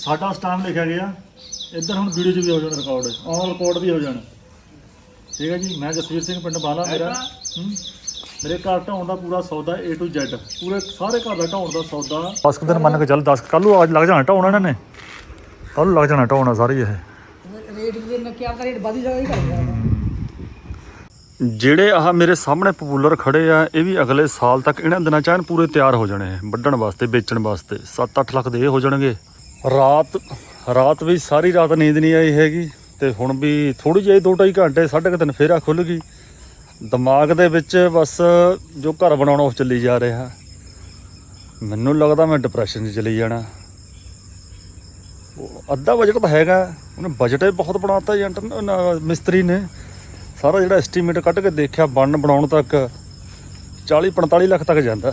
ਸਾਡਾ ਸਟਾਮ ਲਿਖਿਆ ਗਿਆ। ਇੱਧਰ ਹੁਣ ਵੀਡੀਓ 'ਚ ਵੀ ਹੋ ਜਾਣਾ ਰਿਕਾਰਡ ਔਨ ਰਿਕਾਰਡ ਵੀ ਹੋ ਜਾਣਾ। ਠੀਕ ਹੈ ਜੀ? ਮੈਂ ਜਸਵੀਰ ਸਿੰਘ ਪਿੰਡ ਬਾਲਾ ਮੇਰਾ। ਹੂੰ, ਮੇਰੇ ਘਰ ਢਾਉਣ ਦਾ ਪੂਰਾ ਸੌਦਾ A to Z ਪੂਰੇ ਸਾਰੇ ਘਰ ਦਾ ਢਾਉਣ ਦਾ ਸੌਦਾ। 10 ਦਿਨ ਮੰਨ ਕੇ ਚੱਲ 10 ਕੱਲ ਨੂੰ ਅੱਜ ਲੱਗ ਜਾਣਾ ਢਾਉਣਾ ਇਹਨਾਂ ਨੇ। ਕੱਲ ਨੂੰ ਲੱਗ ਜਾਣਾ ਢਾਉਣਾ ਸਾਰੀ ਇਹ। ਰੇਟ ਵੀ ਨਾ ਕਿਆ ਰੇਟ ਵਧੀ ਜਾਏਗਾ ਹੀ ਕਰਦਾ ਜਿਹੜੇ ਆਹ ਮੇਰੇ ਸਾਹਮਣੇ ਪਪੂਲਰ ਖੜੇ ਆ ਇਹ ਵੀ ਅਗਲੇ ਸਾਲ ਤੱਕ ਇਹਨਾਂ ਦਿਨਾਂ ਚ ਐਨ ਪੂਰੇ ਤਿਆਰ ਹੋ ਜਾਣੇ ਵੱਢਣ ਵਾਸਤੇ ਵੇਚਣ ਵਾਸਤੇ। 7-8 ਲੱਖ ਦੇ ਇਹ ਹੋ ਜਾਣਗੇ। ਰਾਤ ਰਾਤ ਵੀ ਸਾਰੀ ਰਾਤ ਨੀਂਦ ਨਹੀਂ ਆਈ ਹੈਗੀ ਤੇ ਹੁਣ ਵੀ ਥੋੜੀ ਜਿਹੀ 2-2.5 ਘੰਟੇ, ਸਾਢੇ ਕੁ ਤਿੰਨ ਫੇਰਾ ਖੁੱਲ ਗਈ। ਦਿਮਾਗ ਦੇ ਵਿੱਚ ਬਸ ਜੋ ਘਰ ਬਣਾਉਣਾ ਉਹ ਚੱਲੀ ਜਾ ਰਿਹਾ। ਮੈਨੂੰ ਲੱਗਦਾ ਮੈਂ ਡਿਪਰੈਸ਼ਨ 'ਚ ਚਲੀ ਜਾਣਾ। ਉਹ ਅੱਧਾ ਬਜਟ ਤਾਂ ਹੈਗਾ। ਉਹਨੇ ਬਜਟ ਹੀ ਬਹੁਤ ਬਣਾਤਾ ਏਜੰਟ ਨੇ ਮਿਸਤਰੀ ਨੇ। ਸਾਰਾ ਜਿਹੜਾ ਐਸਟੀਮੇਟ ਕੱਢ ਕੇ ਦੇਖਿਆ, ਬੰਨ ਬਣਾਉਣ ਤੱਕ 40 45 ਲੱਖ ਤੱਕ ਜਾਂਦਾ।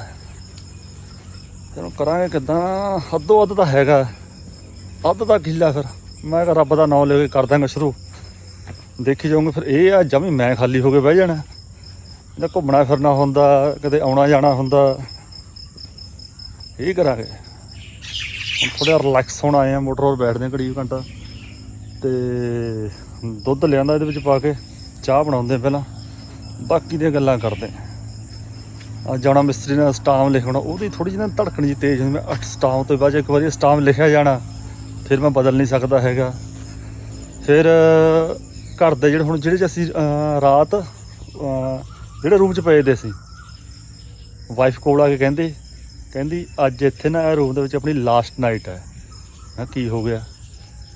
ਚਲੋ ਕਰਾਂਗੇ ਕਿਦਾਂ? ਅੱਧੋ ਅੱਧ ਤਾਂ ਹੈਗਾ। ਅੱਧ ਦਾ ਕਿੱਲਾ ਫਿਰ। ਮੈਂ ਕਿਹਾ ਰੱਬ ਦਾ ਨਾਮ ਲੈ ਕੇ ਕਰ ਦਾਂਗਾ ਸ਼ੁਰੂ। ਦੇਖੀ ਜਾਊਂਗੇ ਫਿਰ ਇਹ ਆ ਜਮੀ ਮੈਂ ਖਾਲੀ ਹੋ ਕੇ ਬਹਿ ਜਾਣਾ। ਇਹਦਾ ਘੁੰਮਣਾ ਫਿਰਨਾ ਹੁੰਦਾ, ਕਦੇ ਆਉਣਾ ਜਾਣਾ ਹੁੰਦਾ। ਇਹ ਕਰਾਂਗੇ। ਹੁਣ ਥੋੜਾ ਰਿਲੈਕਸ ਹੋਣ ਆਏ ਆ, ਮੋਟਰ 'ਤੇ ਬੈਠਦੇ ਆ ਘੜੀ ਘੰਟਾ। ਤੇ ਦੁੱਧ ਲਿਆਂਦਾ ਇਹਦੇ ਵਿੱਚ ਪਾ ਕੇ, ਚਾਹ ਬਣਾਉਂਦੇ ਪਹਿਲਾਂ। ਬਾਕੀ ਦੀਆਂ ਗੱਲਾਂ ਕਰਦੇ ਆ। ਜਾਣਾ ਮਿਸਤਰੀ ਨਾਲ ਸਟਾਮ ਲਿਖਣਾ, ਉਹਦੀ ਥੋੜੀ ਜਿਹੀ ਨਾ ਧੜਕਣ ਜੀ ਤੇਜ਼ ਹੁੰਦੀ, ਮੈਂ ਅੱਠ ਸਟਾਮ ਤੋਂ ਬਾਅਦ ਇੱਕ ਵਾਰੀ ਸਟਾਮ ਲਿਖਿਆ ਜਾਣਾ। ਫਿਰ ਮੈਂ ਬਦਲ ਨਹੀਂ ਸਕਦਾ ਹੈਗਾ। ਫਿਰ ਘਰ ਦੇ ਜਿਹੜੇ ਹੁਣ ਜਿਹੜੇ ਅਸੀਂ ਰਾਤ ਜਿਹੜੇ ਰੂਮ 'ਚ ਪਏ ਦੇ ਸੀ ਵਾਈਫ ਕੋਲ ਆ ਕੇ ਕਹਿੰਦੇ, ਕਹਿੰਦੀ, ਅੱਜ ਇੱਥੇ ਨਾ ਇਹ ਰੂਮ ਦੇ ਵਿੱਚ ਆਪਣੀ ਲਾਸਟ ਨਾਈਟ ਹੈ। ਮੈਂ ਕੀ ਹੋ ਗਿਆ?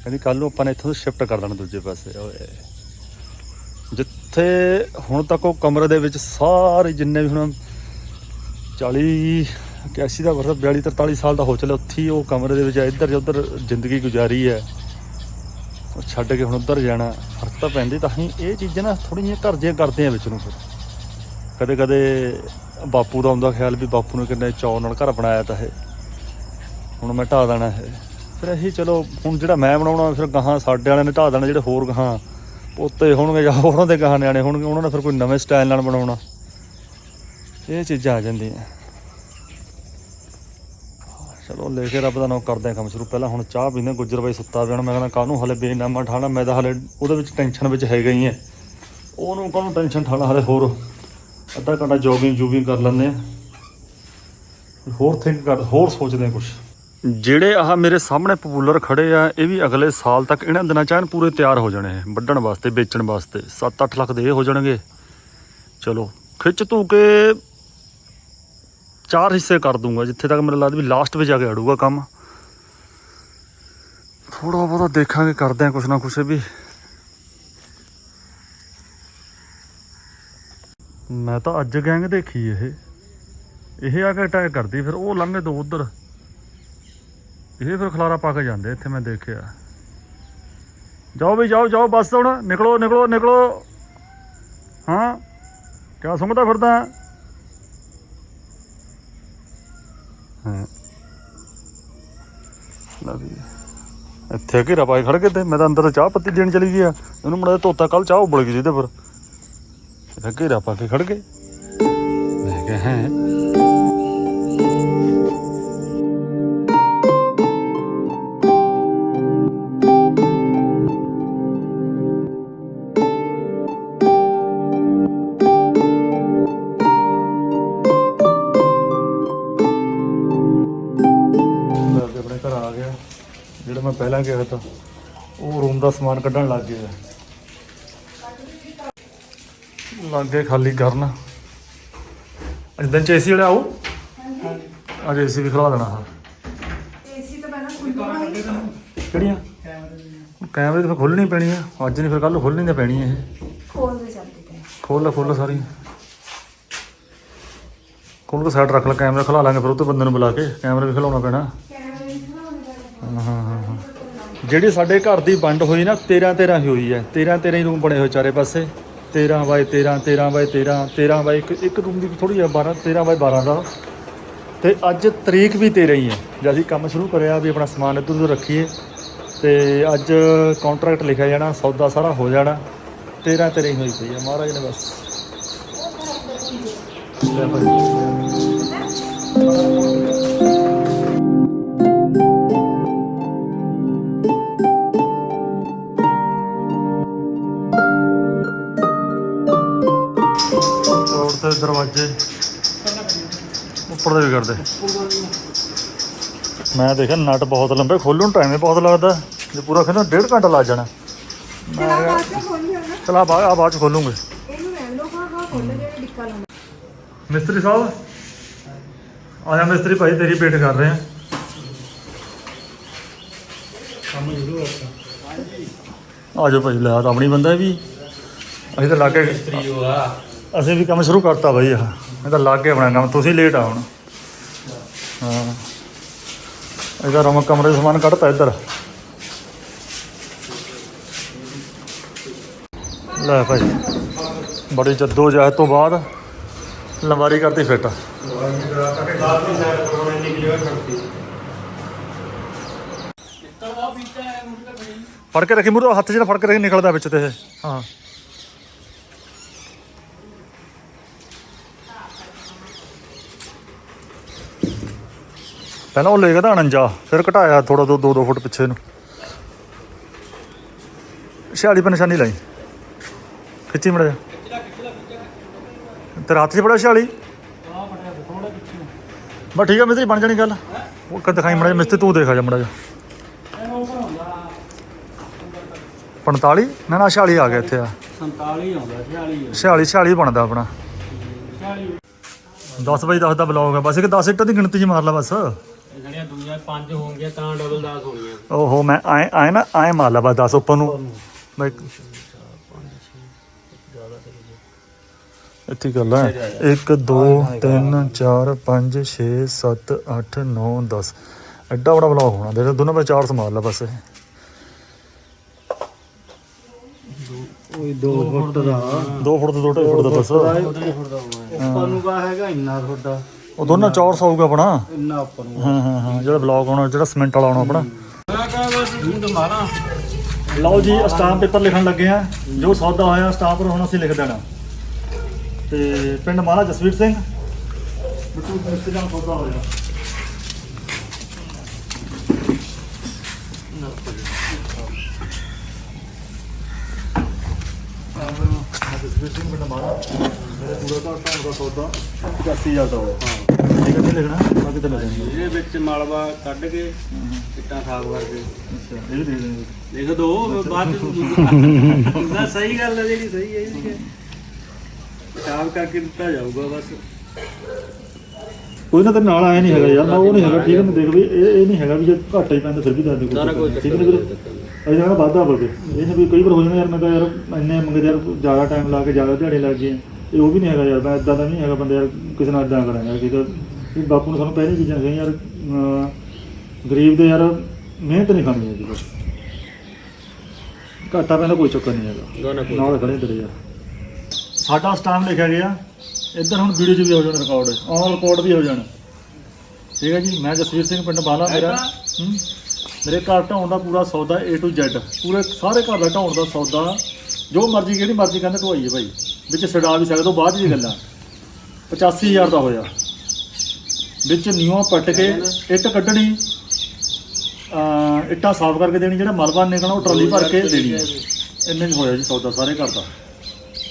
ਕਹਿੰਦੀ ਕੱਲ ਨੂੰ ਆਪਾਂ ਨੇ ਇੱਥੋਂ ਸ਼ਿਫਟ ਕਰ ਦੇਣਾ ਦੂਜੇ ਪਾਸੇ, ਓਏ। ਜਿੱਥੇ ਹੁਣ ਤੱਕ ਉਹ ਕਮਰੇ ਦੇ ਵਿੱਚ ਸਾਰੇ ਜਿੰਨੇ ਵੀ ਹੁਣ 40 81 ਦਾ ਵਰਸ 42 43 ਸਾਲ ਦਾ ਹੋ ਚੱਲਿਆ, ਉੱਥੇ ਹੀ ਉਹ ਕਮਰੇ ਦੇ ਵਿੱਚ ਇੱਧਰ ਉੱਧਰ ਜ਼ਿੰਦਗੀ ਗੁਜ਼ਾਰੀ ਹੈ, ਉਹ ਛੱਡ ਕੇ ਹੁਣ ਉੱਧਰ ਜਾਣਾ, ਫ਼ਰਕ ਤਾਂ ਪੈਂਦੀ ਤਾਂ ਹੀ ਇਹ ਚੀਜ਼ਾਂ ਨਾ ਥੋੜ੍ਹੀਆਂ ਘਰ ਦੀਆਂ ਕਰਦੇ ਆ ਵਿੱਚ ਨੂੰ ਫਿਰ। ਕਦੇ ਕਦੇ ਬਾਪੂ ਦਾ ਆਉਂਦਾ ਖਿਆਲ ਵੀ ਬਾਪੂ ਨੇ ਕਿੰਨੇ ਚੌ ਨਾਲ ਘਰ ਬਣਾਇਆ ਤਾਂ ਇਹ, ਹੁਣ ਮੈਂ ਢਾਹ ਦੇਣਾ ਹੈ ਫਿਰ ਇਹੀ ਚਲੋ, ਹੁਣ ਜਿਹੜਾ ਮੈਂ ਬਣਾਉਣਾ, ਫਿਰ ਗਾਹਾਂ ਸਾਡੇ ਵਾਲਿਆਂ ਨੇ ਢਾਹ ਦੇਣਾ, ਜਿਹੜੇ ਹੋਰ ਗਾਹਾਂ ਪੋਤੇ ਹੋਣਗੇ ਜਾਂ ਉਹਨਾਂ ਦੇ ਗਾਹਾਂ ਨਿਆਣੇ ਹੋਣਗੇ, ਉਹਨਾਂ ਨੇ ਫਿਰ ਕੋਈ ਨਵੇਂ ਸਟਾਈਲ ਨਾਲ ਬਣਾਉਣਾ। ਇਹ ਚੀਜ਼ਾਂ ਆ ਜਾਂਦੀਆਂ। ਚਲੋ ਲੈ ਕੇ ਰੱਬ ਦਾ ਨਾਮ ਕਰਦੇ ਆ ਕੰਮ ਸ਼ੁਰੂ। ਪਹਿਲਾਂ ਹੁਣ ਚਾਹ ਪੀਂਦੇ ਗੁੱਜਰ ਬਾਈ ਸੁੱਤਾ ਪਿਆ ਹੁਣ ਮੈਂ ਕਹਿੰਦਾ ਕਾਹਨੂੰ ਹਲੇ ਬੇਨਾਮਾ ਠਾਣਾ, ਮੈਂ ਤਾਂ ਹਲੇ ਉਹਦੇ ਵਿੱਚ ਟੈਨਸ਼ਨ ਵਿੱਚ ਹੈਗਾ ਹੀ ਹੈ। ਉਹਨੂੰ ਕਾਹਨੂੰ ਟੈਨਸ਼ਨ ਠਾਣਾ ਹਲੇ ਹੋਰ? ਅੱਧਾ ਘੰਟਾ ਜੋਗਿੰਗ ਜੂਗਿੰਗ ਕਰ ਲੈਂਦੇ ਆ ਹੋਰ ਥਿੰਕ ਕਰ, ਹੋਰ ਸੋਚਦੇ ਆ ਕੁਝ ਜਿਹੜੇ ਆਹ ਮੇਰੇ ਸਾਹਮਣੇ ਪਪੂਲਰ ਖੜੇ ਆ, ਇਹ ਵੀ ਅਗਲੇ ਸਾਲ ਤੱਕ ਇਹਨਾਂ ਦਿਨਾਂ ਚ ਪੂਰੇ ਤਿਆਰ ਹੋ ਜਾਣੇ ਵੱਢਣ ਵਾਸਤੇ, ਵੇਚਣ ਵਾਸਤੇ 7-8 ਲੱਖ ਦੇ ਇਹ ਹੋ ਜਾਣਗੇ। ਚਲੋ, ਖਿੱਚ ਤੂ ਕੇ ਚਾਰ ਹਿੱਸੇ ਕਰ ਦੂੰਗਾ, ਜਿੱਥੇ ਤੱਕ ਮੈਨੂੰ ਲੱਗਦਾ ਵੀ ਲਾਸਟ ਵਿੱਚ ਜਾ ਕੇ ਅੜੂਗਾ ਕੰਮ। ਥੋੜਾ ਬਹੁਤਾ ਦੇਖਾਂਗੇ, ਕਰਦੇ ਆ ਕੁਛ ਨਾ ਕੁਛ ਵੀ। ਮੈਂ ਤਾਂ ਅੱਜ ਗੈਂਗ ਦੇਖੀ ਇਹ। ਇਹ ਆ ਕੇ ਅਟੈਕ ਕਰਦੀ, ਫਿਰ ਉਹ ਲੰਘੇ ਦੋ ਉਧਰ। ਇਹ ਫਿਰ ਖਲਾਰਾ ਪਾ ਕੇ ਜਾਂਦੇ ਇੱਥੇ ਮੈਂ ਦੇਖਿਆ। ਜਾਓ ਵੀ ਜਾਓ ਜਾਓ, ਬਸ ਹੁਣ। ਨਿਕਲੋ ਨਿਕਲੋ ਨਿਕਲੋ। ਹਾਂ, ਕਿਆ ਸੁਣਦਾ ਫਿਰਦਾ? ਹਾਂ। ਲੈ ਵੀ। ਇੱਥੇ ਘੇਰਾ ਪਾਏ ਖੜ ਗਏ ਤੇ। ਮੈਂ ਤਾਂ ਅੰਦਰ ਚਾਹ ਪੱਤੀ ਦੇਣ ਚਲੀ ਗਿਆ। ਉਹਨੂੰ ਮੜਾ ਧੋਤਾ ਕੱਲ ਚਾਹ ਉਬਲ ਗਈ ਜਿਹਦੇ ਪਰ। ਇੱਥੇ ਘੇਰਾ ਪਾ ਕੇ ਖੜ ਗਏ। ਮੈਂ ਕਿਹਾ ਹੈ। ਮੈਂ ਕਿਹਾ ਤਾਂ ਉਹ ਰੂਮ ਦਾ ਸਮਾਨ ਕੱਢਣ ਲੱਗ ਗਿਆ ਲੱਗੇ ਖਾਲੀ ਕਰਨ। ਅੱਜ ਦਿਨ ਚ ਏਸੀ ਵਾਲਾ ਆਉ ਅੱਜ ਏਸੀ ਵੀ ਖਲਾ ਦੇਣਾ ਹਾਂ। ਏਸੀ ਤਾਂ ਪਹਿਲਾਂ ਖੁੱਲ੍ਹਾ ਕਿਹੜੀਆਂ? ਕੈਮਰੇ ਤਾਂ ਖੋਲਣੀ ਪੈਣੀ ਆ ਅੱਜ ਨਹੀਂ ਫਿਰ ਕੱਲ ਨੂੰ ਖੋਲਣੀ ਤਾਂ ਪੈਣੀ ਆ ਇਹ। ਖੋਲ ਦੇ ਚੱਲਦੇ ਤੇ ਖੋਲ ਲੈ ਖੋਲ ਲੈ ਸਾਰੀ ਖੋਲ ਕੇ ਸਾਈਡ ਰੱਖ ਲੈ ਕੈਮਰਾ ਖਲਾ ਲਾਂਗੇ ਫਿਰ ਉਹ ਤੋਂ ਬੰਦੇ ਨੂੰ ਬੁਲਾ ਕੇ। ਕੈਮਰਾ ਵੀ ਖਲਾਉਣਾ ਪੈਣਾ। ਜਿਹੜੀ ਸਾਡੇ ਘਰ ਦੀ ਵੰਡ ਹੋਈ ਨਾ 13 13 ਹੀ ਹੋਈ ਹੈ। 13 13 ਹੀ ਰੂਮ ਬਣੇ ਹੋਏ ਚਾਰੇ ਪਾਸੇ। 13 ਬਾਏ 13 13 ਬਾਏ 13 13 ਬਾਏ ਇੱਕ ਇੱਕ ਰੂਮ ਦੀ ਥੋੜੀ ਜਿਹੀ 12 13 ਬਾਏ 12 ਦਾ। ਤੇ ਅੱਜ ਤਰੀਕ ਵੀ 13 ਹੀ ਹੈ। ਜਦ ਅਸੀਂ ਕੰਮ ਸ਼ੁਰੂ ਕਰਿਆ, ਵੀ ਆਪਣਾ ਸਮਾਨ ਇੱਧਰ ਉੱਧਰ ਰੱਖੀਏ, ਤੇ ਅੱਜ ਕੰਟਰੈਕਟ ਲਿਖਿਆ ਜਾਣਾ, ਸੌਦਾ ਸਾਰਾ ਹੋ ਜਾਣਾ। 13 13 ਹੀ ਹੋਈ ਪਈ ਹੈ, ਮਹਾਰਾਜ ਨੇ ਬਸ। ਉੱਪਰ ਦੇ ਵੀ ਕਰਦੇ। ਮੈਂ ਦੇਖਿਆ ਨਟ ਬਹੁਤ ਲੰਬੇ ਖੋਲਣ ਨੂੰ ਟਾਈਮ ਹੀ ਬਹੁਤ ਲੱਗਦਾ। ਜੇ ਪੂਰਾ ਖੋਲ੍ਹਣਾ ਡੇਢ ਘੰਟਾ ਲੱਗ ਜਾਣਾ। ਚਲਾ ਬਾਅਦ ਚ ਖੋਲ ਲਿਆ ਨਾ। ਚਲ ਆ ਬਾਅਦ ਆ ਬਾਅਦ ਚ ਖੋਲੂਗੇ। ਮਿਸਤਰੀ ਸਾਹਿਬ ਆਇਆ ਮਿਸਤਰੀ ਭਾਈ ਤੇਰੀ ਵੇਟ ਕਰ ਰਹੇ ਆ। ਕੰਮ ਹੋਇਆ ਆ ਜਾਓ ਭਾਈ ਲੈ ਆਪਣੀ ਬੰਦਾ ਵੀ। ਅਸੀਂ ਤਾਂ ਲਾਗੇ ਮਿਸਤਰੀ ਆ। ਅਸੀਂ ਵੀ ਕੰਮ ਸ਼ੁਰੂ ਕਰਤਾ ਬਾਈ ਆਹ। ਇਹ ਤਾਂ ਲੱਗ ਗਿਆ ਆਪਣਾ ਕੰਮ ਤੁਸੀਂ ਲੇਟ ਆ ਹੁਣ। ਹਾਂ। ਇਹਦਾ ਰਮ ਕਮਰੇ ਦਾ ਸਮਾਨ ਕੱਢਤਾ ਇੱਧਰ। ਲੈ ਭਾਈ, ਬੜੀ ਜੱਦੋ ਜਹਿਦ ਤੋਂ ਬਾਅਦ ਲੰਬਾਰੀ ਕਰਤੀ ਫਿੱਟ। ਫੜ ਕੇ ਰੱਖੀ ਮੂਰੇ ਹੱਥ 'ਚ ਫੜ ਕੇ ਰੱਖੀ ਨਿਕਲਦਾ ਵਿੱਚ ਤੇ ਹਾਂ। ਪਹਿਲਾਂ ਉਹ ਲੈ ਗਿਆ ਤਾਂ 49 ਫਿਰ ਘਟਾਇਆ ਥੋੜਾ ਦੋ 2 ਫੁੱਟ ਪਿੱਛੇ ਨੂੰ। 46 ਪਰ ਨਿਸ਼ਾਨੀ ਲਾਈ। ਖਿੱਚੀ ਮੜਾ ਤੇਰੇ ਹੱਥ 'ਚ ਬੜਾ 46 ਬਸ ਠੀਕ ਆ ਮਿਸਤਰੀ ਬਣ ਜਾਣੀ ਗੱਲ। ਉਹ ਕਦ ਦਿਖਾਈ ਮੜਾ ਮਿਸਤਰੀ ਤੂੰ ਦੇਖਾ ਜਾ ਮੜਾ ਜਾ 45 ਨਾ ਨਾ 46 ਆ ਗਿਆ ਇੱਥੇ ਆ। 47 ਆਉਂਦਾ 46 46 46 ਬਣਦਾ ਆਪਣਾ। 46 10 ਵਜੇ 10 ਦਾ ਬਲੌਗ ਹੈ ਬਸ ਇੱਕ 10 ਇੱਟਾਂ ਦੀ ਗਿਣਤੀ 'ਚ ਮਾਰ ਲਾ ਬਸ। 5 ਹੋਣਗੀਆਂ ਤਾਂ ਡਬਲ 10 ਹੋਣੀਆਂ ਓਹੋ ਮੈਂ ਆਏ ਆਏ ਨਾ ਆਏ ਮਾਰ ਲਾ ਬਸ 10 ਉੱਪਰ ਨੂੰ। ਮੈਂ ਇੱਥੇ ਗੱਲ ਹੈ 1 2 3 4 5 6 7 8 9 10 ਐਡਾ ਬੜਾ ਬਲੌਗ ਹੋਣਾ। ਦੇ ਦੋਨੋਂ ਵਿੱਚ ਚਾਰ ਸਮਾਰ ਲਾ ਬਸ ਕੋਈ 2 ਫੁੱਟ ਦਾ। 2 ਫੁੱਟ ਤੋਂ 2.5 ਫੁੱਟ ਦਾ ਬਸ। ਉੱਪਰ ਨੂੰ ਕਾ ਹੈਗਾ ਇੰਨਾ ਤੁਹਾਡਾ ਉਹ ਦੋਨੋਂ ਚੌਰਸ ਹੋਊਗਾ ਆਪਣਾ। ਇੰਨਾ ਉੱਪਰ ਨੂੰ। ਹਾਂ ਹਾਂ ਹਾਂ ਜਿਹੜਾ ਬਲੌਗ ਆਉਣਾ ਜਿਹੜਾ ਸਿਮੈਂਟ ਵਾਲਾ ਆਉਣਾ ਆਪਣਾ। ਮੈਂ ਕਹਾਂ ਬਸ ਹੁਣ ਮਾਰਾ। ਲਓ ਜੀ ਸਟਾਂਪ ਪੇਪਰ ਲਿਖਣ ਲੱਗੇ ਆ। ਜੋ ਸੌਦਾ ਹੋਇਆ ਸਟਾਂਪ ਪਰ ਹੁਣ ਅਸੀਂ ਲਿਖ ਦੇਣਾ। ਤੇ ਪਿੰਡ ਮਾਲਾ ਜਸਵੀਰ ਸਿੰਘ। ਬਿੱਟੂ ਮਿਸਤਰੀ ਨਾਲ ਸੌਦਾ ਹੋਇਆ? ਜਸਵੀਰ ਸਿੰਘ ਪਿੰਡ ਮਾਲਾ ਮੇਰੇ ਪੂਰਾ ਦਾ ਢਾਉਣ ਦਾ ਸੌਦਾ 85000 ਦਾ ਹੋਇਆ ਹਾਂ। ਇਹ ਕਿੱਥੇ ਲਿਖਣਾ? ਬਾਕੀ ਤੇ ਲਿਖ ਦੇਣਾ ਇਹਦੇ ਵਿੱਚ ਮਲਬਾ ਕੱਢ ਕੇ ਇੱਟਾਂ ਸਾਫ਼ ਕਰਕੇ। ਅੱਛਾ ਇਹ ਵੀ ਦੇ ਦੇਣਾ ਲਿਖ ਦੋ ਬਾਅਦ ਚ ਨਾ ਸਹੀ ਗੱਲ ਹੈ ਜਿਹੜੀ ਸਹੀ ਹੈ ਜੀ ਸਾਫ਼ ਕਰਕੇ ਦਿੱਤਾ ਜਾਊਗਾ ਬਸ। ਕੋਈ ਨਾ ਤੇ ਨਾਲ ਆਇਆ ਨਹੀਂ ਹੈਗਾ ਯਾਰ ਉਹ ਨਹੀਂ ਹੈਗਾ ਠੀਕ ਹੈ ਮੈਂ ਦੇਖ ਵੀ ਇਹ ਇਹ ਨਹੀਂ ਹੈਗਾ ਵੀ ਜੇ ਘਾਟਾ ਹੀ ਪੈਂਦਾ ਫਿਰ ਵੀ ਦੱਸ ਦੇ ਕੋਈ ਠੀਕ ਹੈ ਵੀਰੇ? ਅਸੀਂ ਜਾਣਾ ਵਾਧਾ ਬਲਕੇ ਇਹ ਨਹੀਂ ਵੀ ਕਈ ਵਾਰ ਹੋ ਜਾਂਦਾ ਯਾਰ ਮੈਂ ਤਾਂ ਯਾਰ ਇੰਨੇ ਮੰਗਦੇ ਯਾਰ ਜ਼ਿਆਦਾ ਟਾਈਮ ਲਾ ਕੇ ਜ਼ਿਆਦਾ ਦਿਹਾੜੇ ਲੱਗ ਗਏ ਇਹ ਉਹ ਵੀ ਨਹੀਂ ਹੈਗਾ ਯਾਰ ਮੈਂ ਇਦਾਂ ਦਾ ਨਹੀਂ ਹੈਗਾ ਬੰਦੇ ਯਾਰ ਕਿਸੇ ਨਾਲ ਇਦਾਂ ਕਰਾਂ ਯਾਰ ਕਿਤੇ ਵੀ ਬਾਪੂ ਨੇ ਸਾਨੂੰ ਪਹਿਲੀ ਚੀਜ਼ਾਂ ਕਹੀਆਂ ਯਾਰ ਗਰੀਬ ਦੇ ਯਾਰ ਮਿਹਨਤ ਨਹੀਂ ਖਾਣੀ ਹੈਗੀ ਬਸ। ਘਾਟਾ ਪੈਂਦਾ ਕੋਈ ਚੱਕਰ ਨਹੀਂ ਹੈਗਾ। ਨਾ ਨਾ ਕੋਈ ਨਾਲ ਖੜੇ ਤੇਰੇ ਯਾਰ। ਸਾਡਾ ਸਟਾਮ ਲਿਖਿਆ ਗਿਆ। ਇੱਧਰ ਹੁਣ ਵੀਡੀਓ 'ਚ ਵੀ ਹੋ ਜਾਣਾ ਰਿਕਾਰਡ ਔਨ ਰਿਕਾਰਡ ਵੀ ਹੋ ਜਾਣਾ। ਠੀਕ ਹੈ ਜੀ? ਮੈਂ ਜਸਵੀਰ ਸਿੰਘ ਪਿੰਡ ਬਾਲਾ ਮੇਰਾ। ਹੂੰ, ਮੇਰੇ ਘਰ ਢਾਉਣ ਦਾ ਪੂਰਾ ਸੌਦਾ A to Z ਪੂਰੇ ਸਾਰੇ ਘਰ ਦਾ ਢਾਉਣ ਦਾ ਸੌਦਾ ਜੋ ਮਰਜ਼ੀ ਕਿਹੜੀ ਮਰਜ਼ੀ ਕਹਿੰਦੇ ਢਵਾਈਏ ਭਾਈ। ਵਿੱਚ ਛਡਾ ਵੀ ਸਕਦੇ ਹੋ ਬਾਅਦ ਦੀ ਗੱਲਾਂ। 85000 ਦਾ ਹੋਇਆ। ਵਿੱਚ ਨਿਊਆਂ ਪੱਟ ਕੇ ਇੱਟ ਕੱਢਣੀ ਇੱਟਾਂ ਸਾਫ਼ ਕਰਕੇ ਦੇਣੀ ਜਿਹੜਾ ਮਲਬਾ ਨਿਕਲਣਾ ਉਹ ਟਰਾਲੀ ਭਰ ਕੇ ਦੇਣੀ। ਹੈ ਇੰਨੇ ਚ ਹੋਇਆ ਜੀ ਸੌਦਾ ਸਾਰੇ ਘਰ ਦਾ।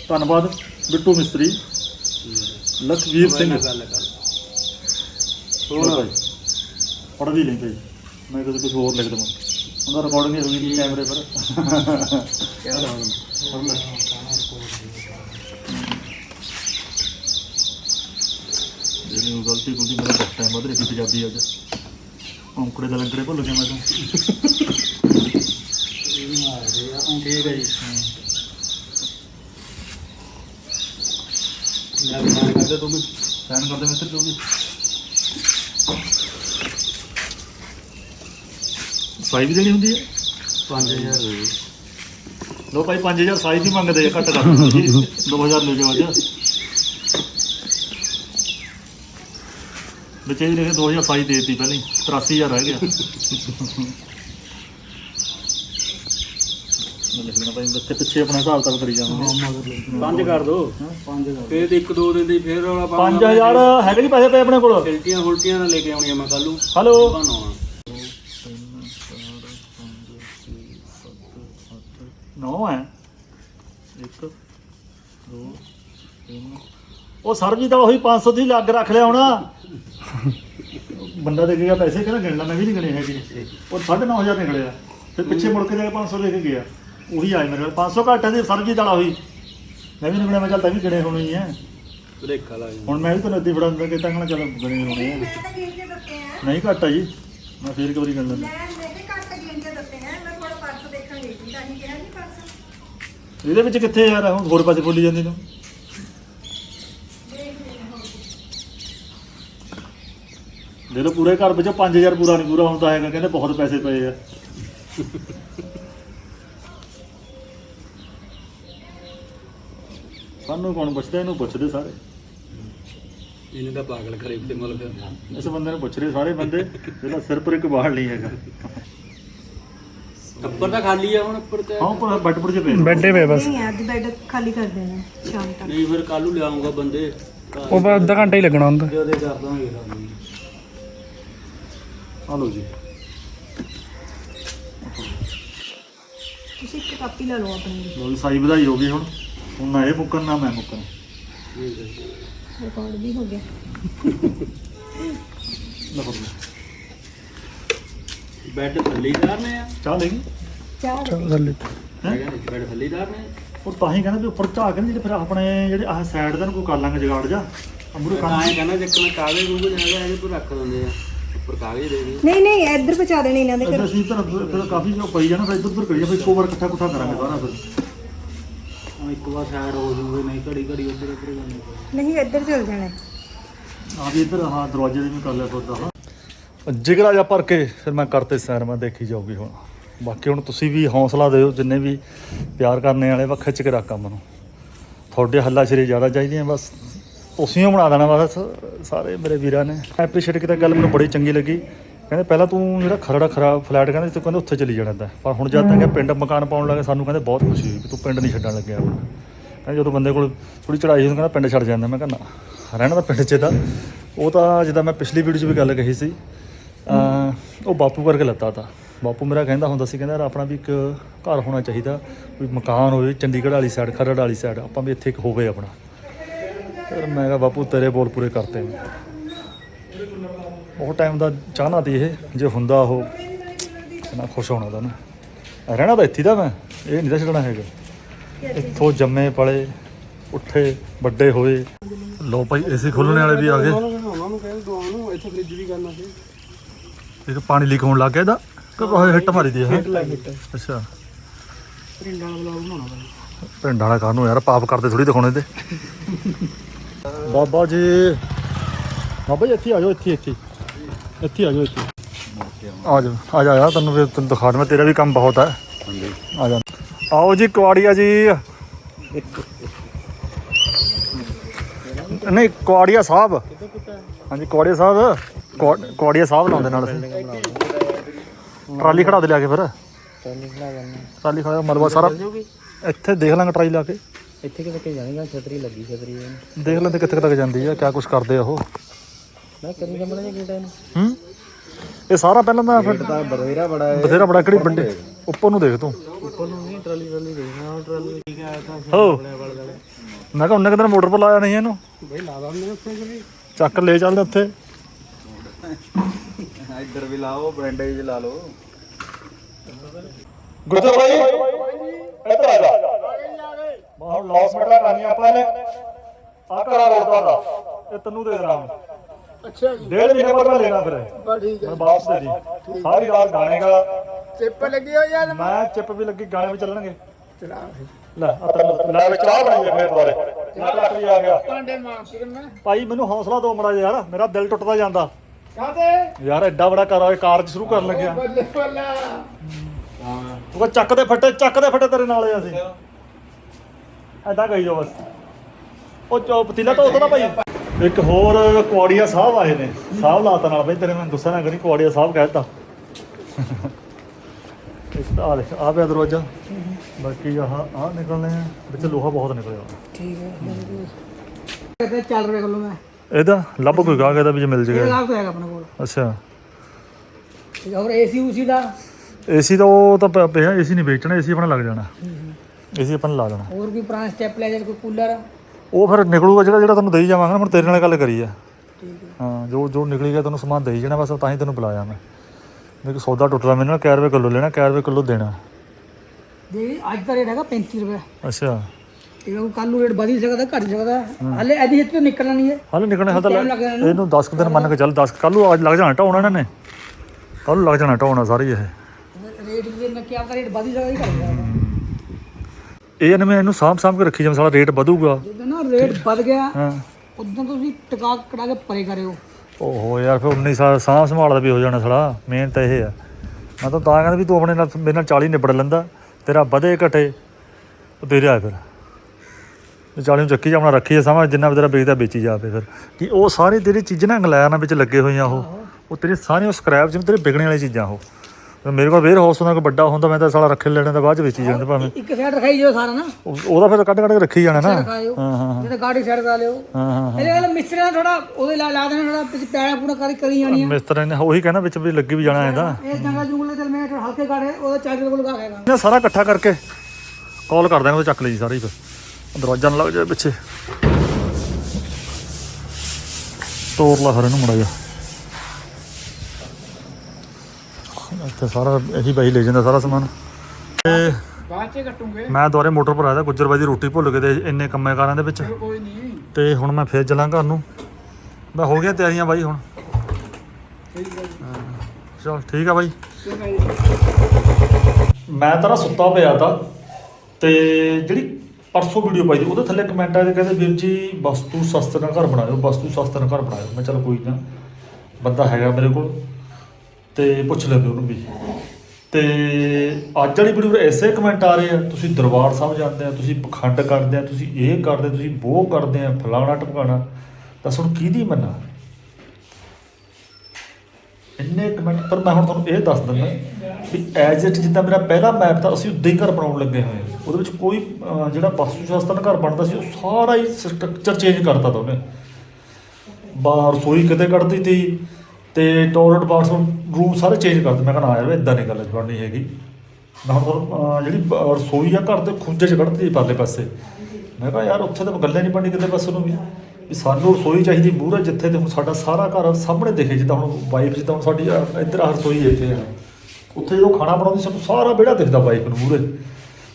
ਧੰਨਵਾਦ ਬਿੱਟੂ ਮਿਸਤਰੀ। ਲਖਵੀਰ ਸਿੰਘ। ਹੋਰ ਭਾਈ ਪੜ ਵੀ ਲੈਂਦੇ। ਜੀ ਮੈਂ ਕਦੇ ਕੁਝ ਹੋਰ ਲਿਖ ਦਵਾਂ ਉਹਦਾ ਰਿਕਾਰਡਿੰਗ ਹੋਈ ਨਹੀਂ ਕੈਮਰੇ ਪਰ। ਜਿਹੜੀ ਗਲਤੀ ਗੁਲਤੀ ਮੇਰਾ ਬਹੁਤ ਟਾਈਮ ਵੱਧ ਰਹੀ ਪੰਜਾਬੀ ਅੱਜ। ਔਂਕੜੇ ਦਾ ਲੰਗੜੇ ਭੁੱਲ ਗਿਆ ਮੈਂ ਤਾਂ। ਠੀਕ ਹੈ ਜੀ ਲੈ ਮੈਂ ਕਰਦੇ ਤੂੰ ਵੀ ਸੈਨ ਕਰਦੇ ਮਿੱਤਰ ਜੋ। ਵੀ ਸਾਈ ਵੀ ਦੇਣੀ ਹੁੰਦੀ ਹੈ? 5000 ਦੇ ਲੋ ਭਾਈ 5000 ਸਾਈ ਦੀ ਮੰਗਦੇ ਆ ਘੱਟ ਕਰ 2000 ਲੈ ਜਾਓ ਅੱਜ। ਇਹ ਲਿਖੇ 2000 ਸਾਈ ਦੇ ਦਿੱਤੀ ਪਹਿਲਾਂ ਹੀ 83000 ਰਹਿ ਗਿਆ। ਮੈਂ ਲਿਖ ਲੈਣਾ ਭਾਈ ਬੱਤੇ ਪਿੱਛੇ ਆਪਣਾ ਹਿਸਾਬ ਤਾਂ ਕਰੀ ਜਾਵਾਂਗੇ ਪੰਜ ਕਰ ਦੋ। ਪੰਜ ਫੇਰ ਤੇ ਇੱਕ ਦੋ ਦਿਨ ਦੀ ਫੇਰ ਰੌਲਾ 5000 ਹੈਗੇ ਜੀ ਪੈਸੇ ਪਏ ਆਪਣੇ ਕੋਲ। ਫਿਲਟੀਆਂ ਫੁਲਟੀਆਂ ਨਾਲ ਲੈ ਕੇ ਆਉਣੀਆਂ ਮੈਂ ਕੱਲ ਨੂੰ। ਹਲੋ ਬਣਾਉਣਾ ਨੌ ਹੈ 1 2 3 ਉਹ ਸਰਬਜੀਤ ਵਾਲਾ ਉਹੀ 500 ਦੀ ਲੱਗ ਰੱਖ ਲਿਆ ਹੋਣਾ। ਬੰਦਾ ਦੇ ਗਿਆ ਪੈਸੇ ਕਹਿੰਦਾ ਗਿਣ ਲਾ ਮੈਂ ਵੀ ਨਹੀਂ ਗਿਣੇ ਹੈਗੇ। ਉਹ 9500 ਨਿਕਲਿਆ। ਫਿਰ ਪਿੱਛੇ ਮੁੜ ਕੇ ਜਾ ਕੇ 500 ਦੇ ਕੇ ਗਿਆ ਉਹੀ ਆਏ ਮੇਰੇ ਕੋਲ। 500 ਘੱਟ ਹੈ ਦੀ ਸਰਬਜੀਤ ਵਾਲਾ ਉਹੀ। ਮੈਂ ਵੀ ਨਹੀਂ ਗਿਣਿਆ ਮੈਂ ਚੱਲ ਤਾਂ ਵੀ ਗਿਣੇ ਹੋਣੇ ਹੀ ਹੈ ਲੱਗ ਜਾਂਦਾ ਹੁਣ ਮੈਂ ਵੀ ਤੈਨੂੰ ਇੱਦੀ ਫੜਾ ਦਿੰਦਾ ਕਿ ਤਾਂ ਚੱਲ ਗਿਣੇ ਹੋਣੇ ਆ। ਮੈਂ ਤਾਂ ਗਿਣ ਕੇ ਦਿੱਤੇ ਆ। ਨਹੀਂ ਘੱਟ ਆ ਜੀ। ਮੈਂ ਫੇਰ ਇੱਕ ਵਾਰੀ ਗਿਣ ਲੈਂਦਾ। ਮੈਂ ਮੈਂ ਕਿ ਘੱਟ ਗਿਣ ਕੇ ਦਿੱਤੇ ਆ। ਮੈਂ ਥੋੜਾ ਪਰਸ ਦੇਖਾਂਗੇ ਜੀ ਤਾਂ ਹੀ ਕਿਹਾ ਨਹੀਂ ਪਰਸ। ਇਹਦੇ ਵਿੱਚ ਕਿੱਥੇ ਯਾਰ ਹੁਣ ਹੋਰ ਪਾਸੇ ਬੋਲੀ ਜਾਂਦੀ ਤੂੰ ਦੇ ਲੋ ਪੂਰੇ ਘਰ ਵਿੱਚੋਂ 5000 ਪੂਰਾ ਨਹੀਂ ਪੂਰਾ ਹੁੰਦਾ ਹੈਗਾ ਕਹਿੰਦੇ ਬਹੁਤ ਪੈਸੇ ਪਏ ਆ। ਸਾਨੂੰ ਕੌਣ ਪੁੱਛਦਾ ਇਹਨੂੰ ਪੁੱਛਦੇ ਸਾਰੇ। ਇਹਨੇ ਤਾਂ ਪਾਗਲ ਕਰੇ ਤੇ ਮੁਲਕ। ਇਸ ਬੰਦੇ ਨੂੰ ਪੁੱਛ ਰਹੇ ਸਾਰੇ ਬੰਦੇ ਜਿਹੜਾ ਸਿਰ ਪਰ ਇੱਕ ਬਾਹਰ ਨਹੀਂ ਹੈਗਾ। ਉੱਪਰ ਤਾਂ ਖਾਲੀ ਆ ਹੁਣ ਉੱਪਰ ਤੇ ਹਾਂ ਪਰ ਬੱਟਪੁਰ ਚ ਪਏ ਬੈਠੇ ਪਏ ਬਸ। ਨਹੀਂ ਅੱਜ ਬੈੱਡ ਖਾਲੀ ਕਰ ਦੇਣਾ ਸ਼ਾਮ ਤੱਕ। ਨਹੀਂ ਫਿਰ ਕੱਲੂ ਲਿਆਉਂਗਾ ਬੰਦੇ। ਉਹ ਬਸ ਅੱਧਾ ਘੰਟਾ ਹੀ ਲੱਗਣਾ ਹੁੰਦਾ। ਜਦੇ ਕਰ ਦਾਂਗੇ ਆ ਲਓ ਜੀ। ਤੁਸੀਂ ਇੱਕ ਕਾਪੀ ਲੈ ਲਓ ਆਪਣੀ। ਲੋ ਜੀ ਸਾਈ ਵਧਾਈ ਹੋ ਗਈ ਹੁਣ। ਹੁਣ ਨਾ ਇਹ ਮੁੱਕਣ ਨਾ ਮੈਂ ਮੁੱਕਣ ਰਿਕਾਰਡ ਵੀ ਹੋ ਗਿਆ। ਲਓ ਫੜੋ। ਬੈੱਡ ਥੱਲੇ ਹੀ ਧਾਰਨੇ ਆ। ਚਾਹ ਲੈ ਗਈ? ਚਾਹ ਚੱਲ ਥੱਲੇ। ਮੈਂ ਕਹਿੰਦਾ ਬੈੱਡ ਥੱਲੇ ਹੀ ਧਾਰਨੇ ਆ ਉਹ ਤਾਂ ਹੀ ਕਹਿੰਦਾ ਵੀ ਉੱਪਰ ਝਾਕ ਨਹੀਂ ਜਿਹੜੇ ਫਿਰ ਆਪਣੇ ਜਿਹੜੇ ਆਹ ਸਾਈਡ ਦਾ ਨੂੰ ਕੋਈ ਕਰ ਲਾਂਗੇ ਜਗਾੜ ਜਾ। ਅੰਬਰੂ ਮੈਂ ਤਾਂ ਕੰਮ ਐਂ ਕਹਿੰਦਾ ਜਿੱਕਣਾ ਕਾਗਜ਼ ਰੂਗ ਹੈਗਾ ਇਹਦੇ ਪਰ ਰੱਖ ਦਿੰਦੇ ਆ। ਉੱਪਰ ਕਾਗਜ਼ ਦੇ ਦੇ। ਨਹੀਂ ਨਹੀਂ ਇੱਧਰ ਪਹੁੰਚਾ ਦੇਣੇ ਇਹਨਾਂ ਦੇ ਇੱਧਰ ਘਰ। ਅਸੀਂ ਤਾਂ ਫਿਰ ਕਾਫੀ ਜੋ ਪਈ ਜਾਣਾ ਫਿਰ ਇੱਧਰ ਉੱਧਰ ਕਰੀ ਜਾ ਫਿਰ ਇੱਕੋ ਵਾਰ ਇਕੱਠਾ ਕੁੱਠਾ ਕਰਾਂਗੇ ਸਾਰਾ ਫਿਰ। ਹੁਣ ਇੱਕ ਵਾਰ ਸਾਈਡ ਹੋ ਜੂਗੇ ਨਹੀਂ ਘੜੀ ਘੜੀ ਉੱਧਰ ਉੱਧਰ ਕਰਨੀ ਪਊ। ਨਹੀਂ ਇੱਧਰ ਚਲ ਜਾਣਾ। ਆ ਵੀ ਇੱਧਰ ਹਾਂ ਦਰਵਾਜ਼ੇ ਦੇ ਵੀ ਕਰ ਲਿਆ ਸੋਦਾ ਹਾਂ ਜਿਗਰਾ ਜਾ ਭਰ ਕੇ ਫਿਰ ਮੈਂ ਕਰਤੇ ਸੈਰ ਮੈਂ ਦੇਖੀ ਜਾਊਗੀ ਹੁਣ। ਬਾਕੀ ਹੁਣ ਤੁਸੀਂ ਵੀ ਹੌਸਲਾ ਦਿਓ ਜਿੰਨੇ ਵੀ ਪਿਆਰ ਕਰਨੇ ਵਾਲੇ ਵਾ ਖਿੱਚ ਕੇ ਰੱਖ ਕੰਮ ਨੂੰ। ਤੁਹਾਡੇ ਹੱਲਾ ਸ਼ਰੀ ਜ਼ਿਆਦਾ ਚਾਹੀਦੀਆਂ ਬਸ। ਤੁਸੀਂ ਹੀ ਬਣਾ ਦੇਣਾ ਬਸ ਸਾਰੇ ਮੇਰੇ ਵੀਰਾਂ ਨੇ। ਐਪਰੀਸ਼ੀਏਟ ਕੀਤਾ ਗੱਲ ਮੈਨੂੰ ਬੜੀ ਚੰਗੀ ਲੱਗੀ। ਕਹਿੰਦੇ ਪਹਿਲਾਂ ਤੂੰ ਜਿਹੜਾ ਖਰੜਾ ਖਰਾਬ ਫਲੈਟ ਕਹਿੰਦੇ ਤੂੰ ਕਹਿੰਦੇ ਉੱਥੇ ਚਲੀ ਜਾਣਾ ਤਾਂ ਪਰ ਹੁਣ ਜਦ ਤੱਕ ਪਿੰਡ ਮਕਾਨ ਪਾਉਣ ਲੱਗੇ ਸਾਨੂੰ ਕਹਿੰਦੇ ਬਹੁਤ ਖੁਸ਼ੀ ਹੋਈ ਵੀ ਤੂੰ ਪਿੰਡ ਨਹੀਂ ਛੱਡਣ ਲੱਗਿਆ ਆਪਣਾ ਕਹਿੰਦੇ ਜਦੋਂ ਬੰਦੇ ਕੋਲ ਥੋੜੀ ਚੜਾਈ ਹੁੰਦੀ ਕਹਿੰਦਾ ਪਿੰਡ ਛੱਡ ਜਾਂਦਾ। ਮੈਂ ਕਹਿੰਦਾ ਰਹਿਣਾ ਤਾਂ ਪਿੰਡ 'ਚ ਤਾਂ। ਉਹ ਤਾਂ ਜਿੱਦਾਂ ਮੈਂ ਪਿਛਲੀ ਵੀਡੀਓ 'ਚ ਵੀ ਗੱਲ ਕਹੀ ਸੀ। ਉਹ ਬਾਪੂ ਕਰਕੇ ਲੱਤਾ ਤਾ। ਬਾਪੂ ਮੇਰਾ ਕਹਿੰਦਾ ਹੁੰਦਾ ਸੀ ਕਹਿੰਦਾ ਯਾਰ ਆਪਣਾ ਵੀ ਇੱਕ ਘਰ ਹੋਣਾ ਚਾਹੀਦਾ। ਕੋਈ ਮਕਾਨ ਹੋਵੇ ਚੰਡੀਗੜ੍ਹ ਵਾਲੀ ਸਾਈਡ ਖਰੜ ਵਾਲੀ ਸਾਈਡ ਆਪਾਂ ਵੀ ਇੱਥੇ ਇੱਕ ਹੋਵੇ ਆਪਣਾ। ਫਿਰ ਮੈਂ ਕਿਹਾ ਬਾਪੂ ਤੇਰੇ ਬੋਲ ਪੂਰੇ ਕਰਤੇ ਨੇ। ਉਹ ਟਾਈਮ ਦਾ ਚਾਹਨਾ ਤੀ ਇਹ ਜੇ ਹੁੰਦਾ ਉਹ ਕਿੰਨਾ ਖੁਸ਼ ਹੋਣਾ ਦਾ ਨਾ ਰਹਿਣਾ ਤਾਂ ਇੱਥੇ ਦਾ ਮੈਂ ਇਹ ਨਹੀਂ ਤਾਂ ਛੱਡਣਾ ਹੈਗਾ। ਇੱਥੋਂ ਜੰਮੇ ਪਲੇ ਉੱਠੇ ਵੱਡੇ ਹੋਏ। ਲੋ ਭਾਈ ਏਸੀ ਖੋਲਣੇ ਵਾਲੇ ਵੀ ਆ ਗਏ। ਉਹਨਾਂ ਨੂੰ ਕਹਿੰਦੇ ਦੁਆ ਨੂੰ ਇੱਥੇ ਫ੍ਰਿਜ ਵੀ ਕਰਨਾ ਸੀ ਇੱਕ ਪਾਣੀ ਲੀਕ ਹੋਣ ਲੱਗ ਗਿਆ ਇਹਦਾ। ਕਿ ਬਹੁਤ ਹਿੱਟ ਮਾਰੀ ਦੀ ਹੈ? ਅੱਛਾ। ਪ੍ਰਿੰਡ ਵਾਲਾ ਬਲੌਗ ਬਣਾਉਣਾ ਪਿੰਡ ਵਾਲਾ ਕਾਹਨੂੰ ਯਾਰ ਪਾਪ ਕਰਦੇ ਥੋੜੀ ਦਿਖਾਉਣੇ ਤੇ। ਬਾਬਾ ਜੀ। ਬਾਬਾ ਜੀ ਇੱਥੇ ਆ ਜਾਓ ਇੱਥੇ ਇੱਥੇ। ਇੱਥੇ ਆ ਜਾਓ ਇੱਥੇ। ਆ ਜਾਓ ਆ ਜਾ ਯਾਰ ਤੈਨੂੰ ਫਿਰ ਤੈਨੂੰ ਦਿਖਾ ਦਵਾਂ ਤੇਰਾ ਵੀ ਕੰਮ ਬਹੁਤ ਹੈ। ਆ ਜਾ। ਆਓ ਜੀ ਕੁਆੜੀਆ ਜੀ। ਨਹੀਂ ਕੁਆੜੀਆ ਸਾਹਿਬ। ਹਾਂਜੀ ਕੁਆੜੀਆ ਸਾਹਿਬ। ਕੁਆ- ਕੁਆੜੀਆ ਸਾਹਿਬ ਲਾਉਂਦੇ ਨਾਲ ਅਸੀਂ। ਟਰਾਲੀ ਖੜਾ ਦੇ ਲਿਆ ਕੇ ਫਿਰ। ਟਰਾਲੀ ਖੜਾ ਮਲਬਾ ਸਾਰਾ ਇੱਥੇ ਦੇਖ ਲਾਂਗੇ ਟਰਾਈ ਲਾ ਕੇ। ਇੱਥੇ ਕਿਤੇ ਕਿ ਜਾਣੇਗਾ ਛਤਰੀ ਲੱਗੀ ਛਤਰੀ ਦੇਖ ਲੈਂਦੇ ਕਿੱਥੇ ਤੱਕ ਜਾਂਦੀ ਆ ਕਿਆ ਕੁਝ ਕਰਦੇ ਆ ਉਹ। ਮੈਂ ਕਰੀ ਜਮਣਾ ਜੇ ਕਿਹੜਾ ਇਹਨੂੰ ਹੂੰ? ਇਹ ਸਾਰਾ ਪਹਿਲਾਂ ਤਾਂ ਫਿਰ ਤਾਂ ਬਰੇਰਾ ਬੜਾ ਹੈ। ਬਥੇਰਾ ਬੜਾ ਕਿਹੜੀ ਵੱਡੇ ਉੱਪਰ ਨੂੰ ਦੇਖ ਤੂੰ। ਉੱਪਰ ਨੂੰ ਨਹੀਂ ਟਰਾਲੀ ਟਰਾਲੀ ਦੇਖਣਾ ਉਹ ਟਰਾਲੀ ਠੀਕ ਹੈ ਤਾਂ ਹੋ। ਵਾਲੇ ਵਾਲੇ। ਮੈਂ ਕਿਹਾ ਉਹਨੇ ਕਿਤੇ ਮੋਟਰ ਪਰ ਲਾਇਆ ਨਹੀਂ ਇਹਨੂੰ। ਬਈ ਲਾ ਦਾਂਗੇ ਉੱਥੇ ਜੀ ਚੱਕ ਲੈ ਚੱਲਦੇ ਉੱਥੇ। ਇੱਧਰ ਵੀ ਲਾਓ ਬਰੈਂਡੇ ਵੀ ਲਾ ਲਓ। ਗੁਰਦਰ ਭਾਈ ਆ ਲੌਸ ਮੈਟਰ ਕਰਾਨੀ ਆਪਾਂ ਨੇ ਆ ਕਰਾ ਰੋਡ ਦਾ ਇਹ ਤੈਨੂੰ ਦੇ ਦੇਣਾ ਅੱਛਾ ਜੀ। ਡੇਢ ਮਹੀਨੇ ਬਾਅਦ ਮੈਂ ਲੈਣਾ ਫਿਰ ਬਾ ਠੀਕ ਵਾਪਸ ਦੇ ਦੀ। ਸਾਰੀ ਰਾਤ ਗਾਣੇਗਾ। ਚਿੱਪ ਲੱਗੀ ਹੋ ਯਾਰ। ਮੈਂ ਚਿੱਪ ਵੀ ਲੱਗੀ ਗਾਣੇ ਵੀ ਚੱਲਣਗੇ। ਲੈ ਆ ਤੈਨੂੰ ਲੈ ਵਿੱਚ ਚਾਹ ਬਣੀ ਹੈ ਫੇਰ ਦੁਬਾਰੇ। ਚਾਹ ਲੱਕ ਵੀ ਆ ਗਿਆ। ਭਾਂਡੇ ਮਾਂ। ਕਿਰਨਾ ਭਾਈ ਮੈਨੂੰ ਹੌਸਲਾ ਦਿਓ ਮੜਾ ਯਾਰ। ਮੇਰਾ ਦਿਲ ਟੁੱਟਦਾ ਜਾਂਦਾ। ਯਾਰ ਐਡਾ ਬੜਾ ਕਾਰ ਕਾਰਜ ਸ਼ੁਰੂ ਕਰਨ ਲੱਗਿਆ। ਬੱਲੇ ਬੱਲਾ। ਕਹ ਚੱਕ ਦੇ ਫੱਟੇ ਚੱਕ ਦੇ ਫੱਟੇ ਤੇਰੇ ਨਾਲ ਆ ਅਸੀਂ। ਐਦਾਂ ਕਹੀ ਜੋ ਬਸ। ਉਹ ਚੋ ਪਤੀਲਾ ਤਾਂ ਉਦੋਂ ਦਾ ਭਾਈ। ਇੱਕ ਹੋਰ ਕੁਆੜੀਆ ਸਾਹਿਬ ਆਏ ਨੇ। ਸਾਹਿਬ ਲਾਤਾ ਨਾਲ ਬਈ ਤੇਰੇ ਮੈਂ ਗੁੱਸਾ ਨਾ ਕਰੀ ਕੁਆੜੀਆ ਸਾਹਿਬ ਕਹਿਤਾ ਇਸ ਦਾ ਆ ਦੇਖ ਆ ਪਿਆ ਦਰਵਾਜ਼ਾ। ਬਾਕੀ ਆਹ ਆ ਨਿਕਲਨੇ ਆ। ਵਿੱਚ ਲੋਹਾ ਬਹੁਤ ਨਿਕਲਿਆ। ਤੇ ਚੱਲ ਰਿਹਾ ਕੋਲ ਮੈਂ। ਇਹਦਾ ਲੱਭ ਕੋਈ ਗਾਹਕ ਇਹਦਾ ਵੀ ਜੇ ਮਿਲ ਜੇਗਾ। ਲਾਗ ਹੈਗਾ ਆਪਣੇ ਕੋਲ। ਅੱਛਾ। ਹੋਰ ਏਸੀ ਉਸੀ ਦਾ? ਏਸੀ ਤਾਂ ਉਹ ਤਾਂ ਪਿਆ ਏਸੀ ਨਹੀਂ ਵੇਚਣਾ ਏਸੀ ਆਪਣਾ ਲੱਗ ਜਾਣਾ। ਏਸੀ ਆਪਾਂ ਨੇ ਲਾ ਦੇਣਾ ਹੋਰ ਕੋਈ ਪੁਰਾਣਾ ਸਟੈਪਲਾਈਜ਼ਰ ਕੋਈ ਕੂਲਰ ਉਹ ਫਿਰ ਨਿਕਲੂਗਾ ਜਿਹੜਾ ਜਿਹੜਾ ਤੁਹਾਨੂੰ ਦੇਈ ਜਾਵਾਂਗਾ ਨਾ ਹੁਣ ਤੇਰੇ ਨਾਲ ਗੱਲ ਕਰੀ ਆ। ਠੀਕ ਹੈ। ਹਾਂ ਜੋ ਜੋ ਨਿਕਲੀ ਗਿਆ ਤੈਨੂੰ ਸਮਾਨ ਦੇਈ ਜਾਣਾ ਬਸ ਤਾਂ ਹੀ ਤੈਨੂੰ ਬੁਲਾਇਆ ਮੈਂ। ਮੇਰੇ ਕੋਲ ਸੌਦਾ ਟੁੱਟਦਾ ਮੈਨੂੰ ਕਿਆ ਰੁਪਏ ਕਿਲੋ ਲੈਣਾ ਕਿਆ ਰੁਪਏ ਕਿਲੋ ਦੇਣਾ। ਦੇ ਅੱਜ ਦਾ ਰੇਟ ਹੈਗਾ 35 ਰੁਪਏ। ਅੱਛਾ। ਇਹ ਕੱਲ ਨੂੰ ਰੇਟ ਵਧ ਹੀ ਸਕਦਾ ਘਟ ਸਕਦਾ। ਹਲੇ ਇਹਦੀ ਇੱਥੇ ਨਿਕਲਣਾ ਨਹੀਂ ਹੈ। ਹਾਲੇ ਨਿਕਲਣੇ ਹੱਥ Time ਲੱਗ ਜਾਣਾ ਇਹਨੂੰ 10 ਦਿਨ ਮੰਨ ਕੇ ਚੱਲ 10 ਕੱਲ ਨੂੰ ਅੱਜ ਲੱਗ ਜਾਣਾ ਢਾਉਣਾ ਇਹਨਾਂ ਨੇ। ਕੱਲ ਨੂੰ ਲੱਗ ਜਾਣਾ ਢਾਉਣਾ ਸਾਰੀ ਇਹ। ਰੇਟ ਦੇ ਨਾ ਕੀ ਆਪਦਾ ਰੇਟ ਵਧ ਹੀ ਸਕਦਾ ਹੀ ਘਟ ਸਕਦਾ। ਇਹ ਮੈਂ ਇਹਨੂੰ ਸਾਂਭ ਸਾਂਭ ਕੇ ਰੱਖੀ ਜਾਂ ਸਾਲਾ ਰੇਟ ਵਧੂਗਾ। ਜਦੋਂ ਨਾ ਰੇਟ ਵਧ ਗਿਆ ਹਾਂ। ਉਦੋਂ ਤੁਸੀਂ ਟਿਕਾ ਕਢਾ ਕੇ ਪਰੇ ਕਰਿਓ। ਓਹੋ ਯਾਰ ਫਿਰ 19 ਸਾਲ ਸਾਂਭ ਸੰਭਾਲ ਦਾ ਵੀ ਹੋ ਜਾਣਾ ਸਾਲਾ ਮੇਨ ਤਾਂ ਇਹ ਆ। ਮੈਂ ਤਾਂ ਤਾਂ ਕਹਿੰਦਾ ਵੀ ਤੂੰ ਆਪਣੇ ਨਾਲ ਮੇਰੇ ਨਾਲ 40 ਨਿਬੜ ਲੈਂਦਾ ਤੇਰਾ ਵਧੇ ਘਟੇ ਉਹ ਤੇਰੇ ਆ ਫਿਰ। ਤੇ 40 ਨੂੰ ਚੱਕੀ ਜਾ ਆਪਣਾ ਰੱਖੀ ਜਾ ਜਿੰਨਾ ਵੀ ਤੇਰਾ ਵੇਚਦਾ ਵੇਚੀ ਜਾਵੇ ਫਿਰ। ਕਿ ਉਹ ਸਾਰੀ ਤੇਰੀ ਚੀਜ਼ਾਂ ਨਾ ਇੰਗਲੈਂਡ ਵਿੱਚ ਲੱਗੇ ਹੋਈਆਂ ਉਹ। ਉਹ ਤੇਰੀ ਸਾਰੀਆਂ ਸਕ੍ਰੈਪ ਜਿਵੇਂ ਤੇਰੇ ਵਿਕਣੇ ਵਾਲੀ ਚੀਜ਼ਾਂ ਉਹ। ਤੇ ਮੇਰੇ ਕੋਲ ਵੇਅਰ ਹਾਊਸ ਹੁੰਦਾ ਕੋਈ ਵੱਡਾ ਹੁੰਦਾ ਮੈਂ ਤਾਂ ਸਾਲਾ ਰੱਖੇ ਲੈਣੇ ਦਾ ਬਾਅਦ ਚ ਵੇਚੀ ਜਾਂਦੇ ਭਾਵੇਂ। ਇੱਕ ਸਾਈਡ ਰਖਾਈ ਜਿਓ ਸਾਰਾ ਨਾ। ਉਹ- ਉਹਦਾ ਫਿਰ ਕੱਢ ਕੱਢ ਕੇ ਰੱਖੀ ਜਾਣਾ ਨਾ। ਰਖਾਇਓ। ਹਾਂ ਹਾਂ ਜਿਹੜਾ ਗਾੜੀ ਸਾਈਡ ਕਰਾ ਲਿਓ। ਹਾਂ ਹਾਂ ਇਹਦੇ ਨਾਲ ਮਿਸਤਰੀ ਨਾਲ ਥੋੜਾ ਉਹਦੇ ਲਾ ਲਾ ਦੇਣਾ ਥੋੜਾ ਪਿੱਛੇ ਪੈਣਾ ਪੂਰਾ ਕਰੀ ਕਰੀ ਜਾਣੀ ਆ ਮਿਸਤਰੀ ਨੇ ਉਹੀ ਕਹਿਣਾ ਵਿੱਚ ਵੀ ਲੱਗੀ ਵੀ ਜਾਣਾ ਇਹਦਾ। ਇਹ ਜੰਗਲ ਜੁੰਗਲ ਚੱਲ ਮੈਂ ਥੋੜਾ ਹਲਕੇ ਗਾੜੇ ਉਹਦਾ ਚਾਰਜਰ ਕੋਲ ਗਾ ਹੈਗਾ ਨਾ ਸਾਰਾ ਇਕੱਠਾ ਕਰਕੇ ਕਾਲ ਕਰ ਉਹ ਚੱਕ ਲਈ ਸਾਰੀ ਫਿਰ। ਦਰਵਾਜ਼ਾ ਨਾ ਲੱਗ ਜਾਏ ਪਿੱਛੇ। ਤੋੜ ਲਾ ਹਰੇ ਨੂੰ ਮੜਾ ਜਾ ਇੱਥੇ ਸਾਰਾ ਇਹੀ ਬਾਈ ਲੈ ਜਾਂਦਾ ਸਾਰਾ ਸਮਾਨ। ਤੇ ਬਾਅਦ ਚ ਕੱਟੂਗੇ। ਮੈਂ ਦੁਆਰੇ ਮੋਟਰ ਪਰ ਆਇਆ ਤਾ ਗੁੱਜਰ ਬਾਈ ਦੀ ਰੋਟੀ ਭੁੱਲ ਗਏ ਤੇ ਇੰਨੇ ਕੰਮੇ ਕਾਰਾਂ ਦੇ ਵਿੱਚ। ਕੋਈ ਨਹੀਂ ਤੇ ਹੁਣ ਮੈਂ ਫੇਰ ਚੱਲਾਂ ਘਰ ਨੂੰ। ਮੈਂ ਹੋ ਗਿਆ ਤਿਆਰੀਆਂ ਬਾਈ ਹੁਣ। ਚਲ ਠੀਕ ਆ ਬਾਈ। ਮੈਂ ਤਾਂ ਨਾ ਸੁੱਤਾ ਪਿਆ ਤਾ। ਤੇ ਜਿਹੜੀ ਪਰਸੋਂ ਵੀਡੀਓ ਪਾਈ ਉਹਦੇ ਥੱਲੇ ਕਮੈਂਟ ਆਏ ਤੇ ਕਹਿੰਦੇ ਵੀਰ ਜੀ ਵਸਤੂ ਸ਼ਸਤਰ ਨਾਲ ਘਰ ਬਣਾਇਓ ਵਸਤੂ ਸ਼ਸਤਰ ਨਾਲ ਘਰ ਬਣਾਇਓ। ਮੈਂ ਚਲ ਕੋਈ ਨਾ। ਬੰਦਾ ਹੈਗਾ ਮੇਰੇ ਕੋਲ। ਤੇ ਪੁੱਛ ਲਿਓ ਉਹਨੂੰ ਵੀ। ਤੇ ਅੱਜ ਵਾਲੀ ਵੀਡੀਓ ਵਿੱਚ ਐਸੇ ਕਮੈਂਟ ਆ ਰਹੇ ਆ, ਤੁਸੀਂ ਦਰਬਾਰ ਸਾਹਿਬ ਜਾਂਦੇ ਆ, ਤੁਸੀਂ ਪਖੰਡ ਕਰਦੇ ਆ, ਤੁਸੀਂ ਇਹ ਕਰਦੇ, ਤੁਸੀਂ ਉਹ ਕਰਦੇ ਆ, ਫਲਾਣਾ ਟਪਕਾਣਾ ਤਾਂ ਹੁਣ ਕਿਹਦੀ ਮੰਨਾਂ? ਇੰਨੇ ਕਮੈਂਟ ਪਰ ਮੈਂ ਹੁਣ ਤੁਹਾਨੂੰ ਇਹ ਦੱਸ ਦਿੰਦਾ ਵੀ ਐਜ਼ ਇਟ ਜਿੱਦਾਂ ਮੇਰਾ ਪਹਿਲਾ ਮੈਪ ਤਾਂ ਅਸੀਂ ਉਦਾਂ ਹੀ ਘਰ ਬਣਾਉਣ ਲੱਗੇ ਹੋਏ ਹਾਂ ਉਹਦੇ ਵਿੱਚ ਕੋਈ ਜਿਹੜਾ ਵਾਸਤੂ ਸ਼ਾਸਤਰ ਨਾਲ ਘਰ ਬਣਦਾ ਸੀ, ਉਹ ਸਾਰਾ ਹੀ ਸਟਰਕਚਰ ਚੇਂਜ ਕਰਤਾ ਤਾ ਉਹਨੇ। ਬਾਹਰ ਰਸੋਈ ਕਿਤੇ ਕੱਢਦੀ ਤੀ ਤੇ ਟੋਇਲਟ ਬਾਥਰੂਮ ਰੂਮ ਸਾਰੇ ਚੇਂਜ ਕਰਤੇ ਮੈਂ ਕਹਿੰਦਾ ਯਾਰ ਇਦਾਂ ਨਹੀਂ ਗੱਲ ਬਣਨੀ ਹੈਗੀ। ਮੈਂ ਹੁਣ ਤੁਹਾਨੂੰ ਜਿਹੜੀ ਬ- ਰਸੋਈ ਆ ਘਰ ਦੇ ਖੁੰਝੇ ਚ ਕੱਢਦੀ ਸੀ ਪਰਲੇ ਪਾਸੇ। ਮੈਂ ਕਿਹਾ ਯਾਰ, ਉੱਥੇ ਤਾਂ ਗੱਲਾਂ ਨਹੀਂ ਬਣਨੀ ਕਿਤੇ ਪਾਸੇ ਨੂੰ ਵੀ। ਵੀ ਸਾਨੂੰ ਰਸੋਈ ਚਾਹੀਦੀ ਮੂਹਰੇ ਜਿੱਥੇ ਤੇ ਹੁਣ ਸਾਡਾ ਸਾਰਾ ਘਰ ਸਾਹਮਣੇ ਦਿਖੇ, ਜਿੱਦਾਂ ਹੁਣ ਵਾਈਫ ਜਿੱਦਾਂ ਹੁਣ ਸਾਡੀ ਇੱਧਰ ਆ ਰਸੋਈ ਇੱਥੇ। ਆ ਉੱਥੇ ਜਦੋਂ ਖਾਣਾ ਬਣਾਉਂਦੀ, ਸਾਨੂੰ ਸਾਰਾ ਵਿਹੜਾ ਦਿਖਦਾ ਵਾਈਫ ਨੂੰ ਮੂਹਰੇ।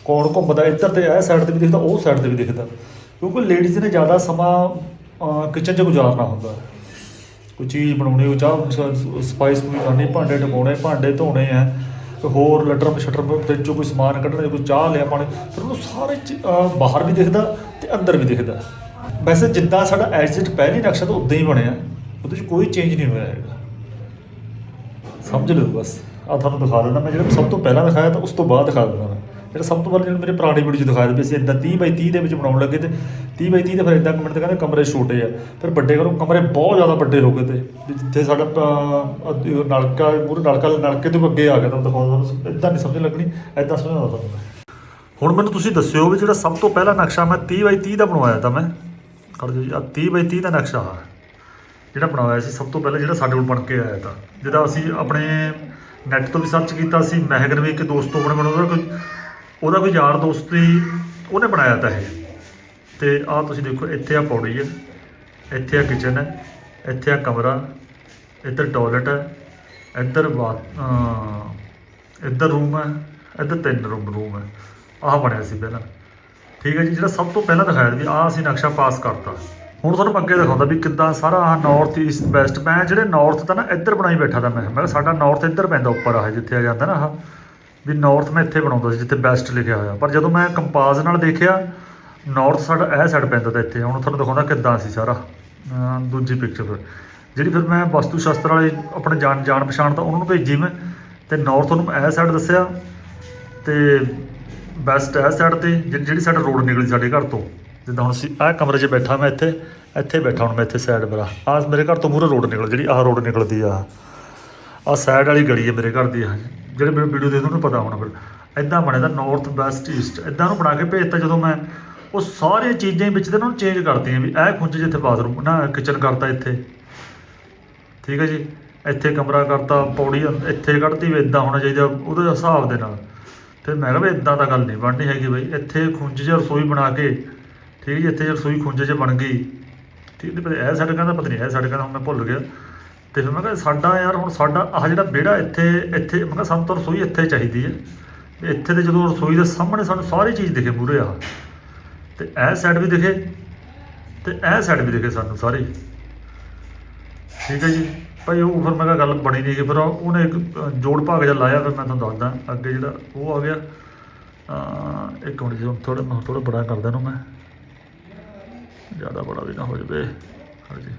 ਕੌਣ ਘੁੰਮਦਾ, ਇੱਧਰ ਤੇ ਇਹ ਸਾਈਡ ਤੇ ਵੀ ਦਿਖਦਾ, ਉਹ ਸਾਈਡ ਤੇ ਵੀ ਦਿਖਦਾ। ਕਿਉਂਕਿ ਲੇਡੀਜ਼ ਨੇ ਜ਼ਿਆਦਾ ਸਮਾਂ ਕਿਚਨ 'ਚ ਗੁਜ਼ਾਰਨਾ ਹੁੰਦਾ। ਕੋਈ ਚੀਜ਼ ਬਣਾਉਣੀ ਉਹ ਚਾਹ ਸਪਾਈਸ ਕੋਈ ਕਰਨੀ ਭਾਂਡੇ ਟਪਾਉਣੇ ਭਾਂਡੇ ਧੋਣੇ ਆ ਹੋਰ ਲਟਰ ਸ਼ਟਰ ਫ੍ਰਿਜ ਚੋਂ ਕੋਈ ਸਮਾਨ ਕੱਢਣਾ ਕੋਈ ਚਾਹ ਲਿਆ ਪਾਣੀ, ਫਿਰ ਉਹਨੂੰ ਸਾਰੇ ਚ- ਬਾਹਰ ਵੀ ਦਿਖਦਾ ਤੇ ਅੰਦਰ ਵੀ ਦਿਖਦਾ। ਵੈਸੇ ਜਿੱਦਾਂ ਸਾਡਾ ਐਡਜਸਟ ਪਹਿਲੀ ਨਕਸ਼ਾ, ਤਾਂ ਉਦਾਂ ਹੀ ਬਣਿਆ। ਉਹਦੇ 'ਚ ਕੋਈ ਚੇਂਜ ਨਹੀਂ ਹੋਇਆ ਹੈਗਾ। ਸਮਝ ਲਓ ਬਸ। ਆ ਤੁਹਾਨੂੰ ਦਿਖਾ ਦਿੰਦਾ ਮੈਂ, ਜਿਹੜਾ ਸਭ ਤੋਂ ਪਹਿਲਾਂ ਦਿਖਾਇਆ, ਤਾਂ ਉਸ ਤੋਂ ਬਾਅਦ ਦਿਖਾ ਦਿੰਦਾ ਮੈਂ। ਜਿਹੜਾ ਸਭ ਤੋਂ ਪਹਿਲਾਂ ਜਿਹੜਾ ਮੇਰੇ ਪੁਰਾਣੀ ਵੀਡੀਓ 'ਚ ਦਿਖਾਇਆ ਵੀ ਅਸੀਂ ਇਦਾਂ 30 ਬਾਈ 30 ਦੇ ਵਿੱਚ ਬਣਾਉਣ ਲੱਗੇ ਤੇ 30 ਬਾਈ 30 ਦੇ ਫਿਰ ਇਦਾਂ ਕਮੈਂਟ ਤੇ ਕਹਿੰਦੇ ਕਮਰੇ ਛੋਟੇ ਆ। ਫਿਰ ਵੱਡੇ ਕਰੋ ਕਮਰੇ ਬਹੁਤ ਜ਼ਿਆਦਾ ਵੱਡੇ ਹੋ ਗਏ ਤੇ, ਜਿੱਥੇ ਸਾਡਾ ਨਲਕਾ ਪੂਰਾ ਨਲਕਾ, ਨਲਕੇ ਤੋਂ ਅੱਗੇ ਆ ਗਿਆ ਤੁਹਾਨੂੰ ਦਿਖਾਉਂਦਾ ਤੁਹਾਨੂੰ ਇਦਾਂ ਨਹੀਂ ਸਮਝ ਲੱਗਣੀ ਇਦਾਂ ਸਮਝਾਉਂਦਾ ਤੁਹਾਨੂੰ। ਮੈਂ ਹੁਣ ਮੈਨੂੰ ਤੁਸੀਂ ਦੱਸਿਓ ਵੀ ਜਿਹੜਾ ਸਭ ਤੋਂ ਪਹਿਲਾ ਨਕਸ਼ਾ ਮੈਂ 30 ਬਾਈ 30 ਦਾ ਬਣਵਾਇਆ ਤਾਂ ਮੈਂ। ਕਰ ਜੀ ਆ 30 ਬਾਈ 30 ਦਾ ਨਕਸ਼ਾ ਆ। ਜਿਹੜਾ ਬਣਾਇਆ ਸੀ ਸਭ ਤੋਂ ਪਹਿਲਾਂ ਜਿਹੜਾ ਸਾਡੇ ਕੋਲ ਬਣ ਕੇ ਆਇਆ ਤਾਂ। ਜਿਹਦਾ ਅਸੀਂ ਆਪਣੇ ਨੈਟ ਤੋਂ ਵੀ ਸਰਚ ਕੀਤਾ ਸੀ ਮਹਿਗਨ ਵੀ ਇੱਕ ਦੋਸਤ ਤੋਂ ਬਣੇ ਉਹਦਾ ਕੋਈ ਉਹਦਾ ਕੋਈ ਯਾਰ ਦੋਸਤ ਹੀ ਉਹਨੇ ਬਣਾਇਆ ਤਾਂ ਇਹ। ਤੇ ਆਹ ਤੁਸੀਂ ਦੇਖੋ, ਇੱਥੇ ਆ ਪੌੜੀ ਹੈ, ਇੱਥੇ ਆ ਕਿਚਨ ਹੈ, ਇੱਥੇ ਆ ਕਮਰਾ, ਇੱਧਰ ਟਾਇਲਟ ਹੈ, ਇੱਧਰ ਬਾਥ ਇੱਧਰ ਰੂਮ ਹੈ, ਇੱਧਰ ਤਿੰਨ ਰੂਮ ਰੂਮ ਹੈ। ਆਹ ਬਣਿਆ ਸੀ ਪਹਿਲਾਂ। ਠੀਕ ਹੈ ਜੀ, ਜਿਹੜਾ ਸਭ ਤੋਂ ਪਹਿਲਾਂ ਦਿਖਾਇਆ ਵੀ ਆਹ ਅਸੀਂ ਨਕਸ਼ਾ ਪਾਸ ਕਰਤਾ। ਹੁਣ ਤੁਹਾਨੂੰ ਅੱਗੇ ਦਿਖਾਉਂਦਾ ਵੀ ਕਿੱਦਾਂ ਸਾਰਾ ਆਹ ਨਾਰਥ ਈਸਟ ਵੈਸਟ ਮੈਂ ਜਿਹੜੇ ਨਾਰਥ ਦਾ ਨਾ ਇੱਧਰ ਬਣਾਈ ਬੈਠਾ ਤਾਂ ਮੈਂ ਮੈਂ ਕਿਹਾ ਸਾਡਾ ਨਾਰਥ ਇੱਧਰ ਪੈਂਦਾ, ਉੱਪਰ ਆਹ ਜਿੱਥੇ ਆ ਜਾਂਦਾ ਨਾ ਆਹ। ਵੀ ਨਾਰਥ ਮੈਂ ਇੱਥੇ ਬਣਾਉਂਦਾ ਸੀ, ਜਿੱਥੇ ਬੈਸਟ ਲਿਖਿਆ ਹੋਇਆ। ਪਰ ਜਦੋਂ ਮੈਂ ਕੰਪਾਸ ਨਾਲ ਦੇਖਿਆ ਨਾਰਥ ਸਾਡਾ ਇਹ ਸਾਈਡ ਪੈਂਦਾ ਤਾਂ ਇੱਥੇ। ਹੁਣ ਤੁਹਾਨੂੰ ਦਿਖਾਉਂਦਾ ਕਿੱਦਾਂ ਸੀ ਸਾਰਾ। ਦੂਜੀ ਪਿਕਚਰ ਜਿਹੜੀ ਫਿਰ ਮੈਂ ਵਸਤੂ ਸ਼ਾਸਤਰ ਵਾਲੇ ਆਪਣੇ ਜਾਣ ਜਾਣ ਪਛਾਣ ਤਾਂ ਉਹਨਾਂ ਨੂੰ ਭੇਜੀ ਮੈਂ। ਤੇ ਨਾਰਥ ਉਹਨੂੰ ਇਹ ਸਾਈਡ ਦੱਸਿਆ। ਤੇ ਬੈਸਟ ਇਹ ਸਾਈਡ ਤੇ ਜਿਹੜੀ ਜਿਹੜੀ ਸਾਡਾ ਰੋਡ ਨਿਕਲੀ ਸਾਡੇ ਘਰ ਤੋਂ। ਜਿੱਦਾਂ ਹੁਣ ਅਸੀਂ ਆਹ ਕਮਰੇ 'ਚ ਬੈਠਾ ਮੈਂ ਇੱਥੇ ਇੱਥੇ ਬੈਠਾ ਹੁਣ ਮੈਂ ਇੱਥੇ ਸਾਈਡ ਮੇਰਾ। ਆਹ ਮੇਰੇ ਘਰ ਤੋਂ ਮੂਹਰੇ ਰੋਡ ਨਿਕਲ, ਜਿਹੜੀ ਆਹ ਰੋਡ ਨਿਕਲਦੀ ਆ। ਆਹ ਸਾਈਡ ਵਾਲੀ ਗਲੀ ਹੈ ਮੇਰੇ ਘਰ ਦੀ ਆਹ ਜਿਹੜੇ ਮੇਰੇ ਵੀਡੀਓ ਦੇ ਉਹਨੂੰ ਪਤਾ ਹੋਣਾ ਫਿਰ। ਇਦਾਂ ਬਣਿਆ ਤਾਂ ਨਾਰਥ ਵੈਸਟ ਈਸਟ ਇਦਾਂ ਨੂੰ ਬਣਾ ਕੇ ਭੇਜਤਾ ਜਦੋਂ ਮੈਂ, ਉਹ ਸਾਰੀਆਂ ਚੀਜ਼ਾਂ ਵਿੱਚ ਤੇ ਉਹਨਾਂ ਨੂੰ ਚੇਂਜ ਕਰਤੀਆਂ ਵੀ, ਇਹ ਖੁੰਝ ਜਿੱਥੇ ਬਾਥਰੂਮ ਨਾ ਕਿਚਨ ਕਰਤਾ ਇੱਥੇ। ਠੀਕ ਹੈ ਜੀ? ਇੱਥੇ ਕਮਰਾ ਕਰਤਾ ਪੌੜੀ ਇੱਥੇ ਕੱਢਤੀ ਵੀ ਇਦਾਂ ਹੋਣਾ ਚਾਹੀਦਾ ਉਹਦੇ ਹਿਸਾਬ ਦੇ ਨਾਲ। ਫਿਰ ਮੈਂ ਕਿਹਾ ਵੀ ਇਦਾਂ ਤਾਂ ਗੱਲ ਨਹੀਂ ਬਣਨੀ ਹੈਗੀ ਬਈ, ਇੱਥੇ ਖੁੰਝ ਜਿਹਾ ਰਸੋਈ ਬਣਾ ਕੇ, ਠੀਕ ਹੈ ਜੀ? ਇੱਥੇ ਰਸੋਈ ਖੁੰਝੇ 'ਚ ਬਣ ਗਈ। ਠੀਕ ਹੈ ਪਰ ਇਹ ਸੜਕਾਂ ਦਾ ਪਤਾ ਨਹੀਂ, ਇਹ ਸੜਕਾਂ ਦਾ ਹੁਣ ਮੈਂ ਭੁੱਲ ਗਿਆ। ਤੇ ਫਿਰ ਮੈਂ ਕਿਹਾ ਸਾਡਾ ਯਾਰ ਹੁਣ ਸਾਡਾ ਆਹ ਜਿਹੜਾ ਵਿਹੜਾ ਇੱਥੇ ਇੱਥੇ, ਮੈਂ ਕਿਹਾ ਸਾਨੂੰ ਤਾਂ ਰਸੋਈ ਇੱਥੇ ਚਾਹੀਦੀ ਹੈ। ਵੀ ਇੱਥੇ ਤੇ ਜਦੋਂ ਰਸੋਈ ਦੇ ਸਾਹਮਣੇ ਸਾਨੂੰ ਸਾਰੀ ਚੀਜ਼ ਦਿਖੇ ਪੂਰੇ ਆ। ਤੇ ਇਹ ਸਾਈਡ ਵੀ ਦਿਖੇ, ਤੇ ਇਹ ਸਾਈਡ ਵੀ ਦਿਖੇ ਸਾਨੂੰ ਸਾਰੀ। ਠੀਕ ਹੈ ਜੀ। ਭਾਈ ਉਹ ਫਿਰ ਮੈਂ ਕਿਹਾ ਗੱਲ ਬਣੀ ਨਹੀਂ ਕਿ ਫਿਰ ਉਹਨੇ ਇੱਕ ਜੋੜ ਭਾਗ ਜਿਹਾ ਲਾਇਆ, ਫਿਰ ਮੈਂ ਤੁਹਾਨੂੰ ਦੱਸਦਾ ਅੱਗੇ ਜਿਹੜਾ ਉਹ ਆ ਗਿਆ। ਇੱਕ ਮਿੰਟ ਜੀ ਥੋੜਾ ਮੈਂ ਥੋੜਾ ਬੜਾ ਕਰ ਦੇਣਾ ਮੈਂ। ਜ਼ਿਆਦਾ ਬੜਾ ਵੀ ਨਾ ਹੋ ਜਾਵੇ। ਹਾਂਜੀ।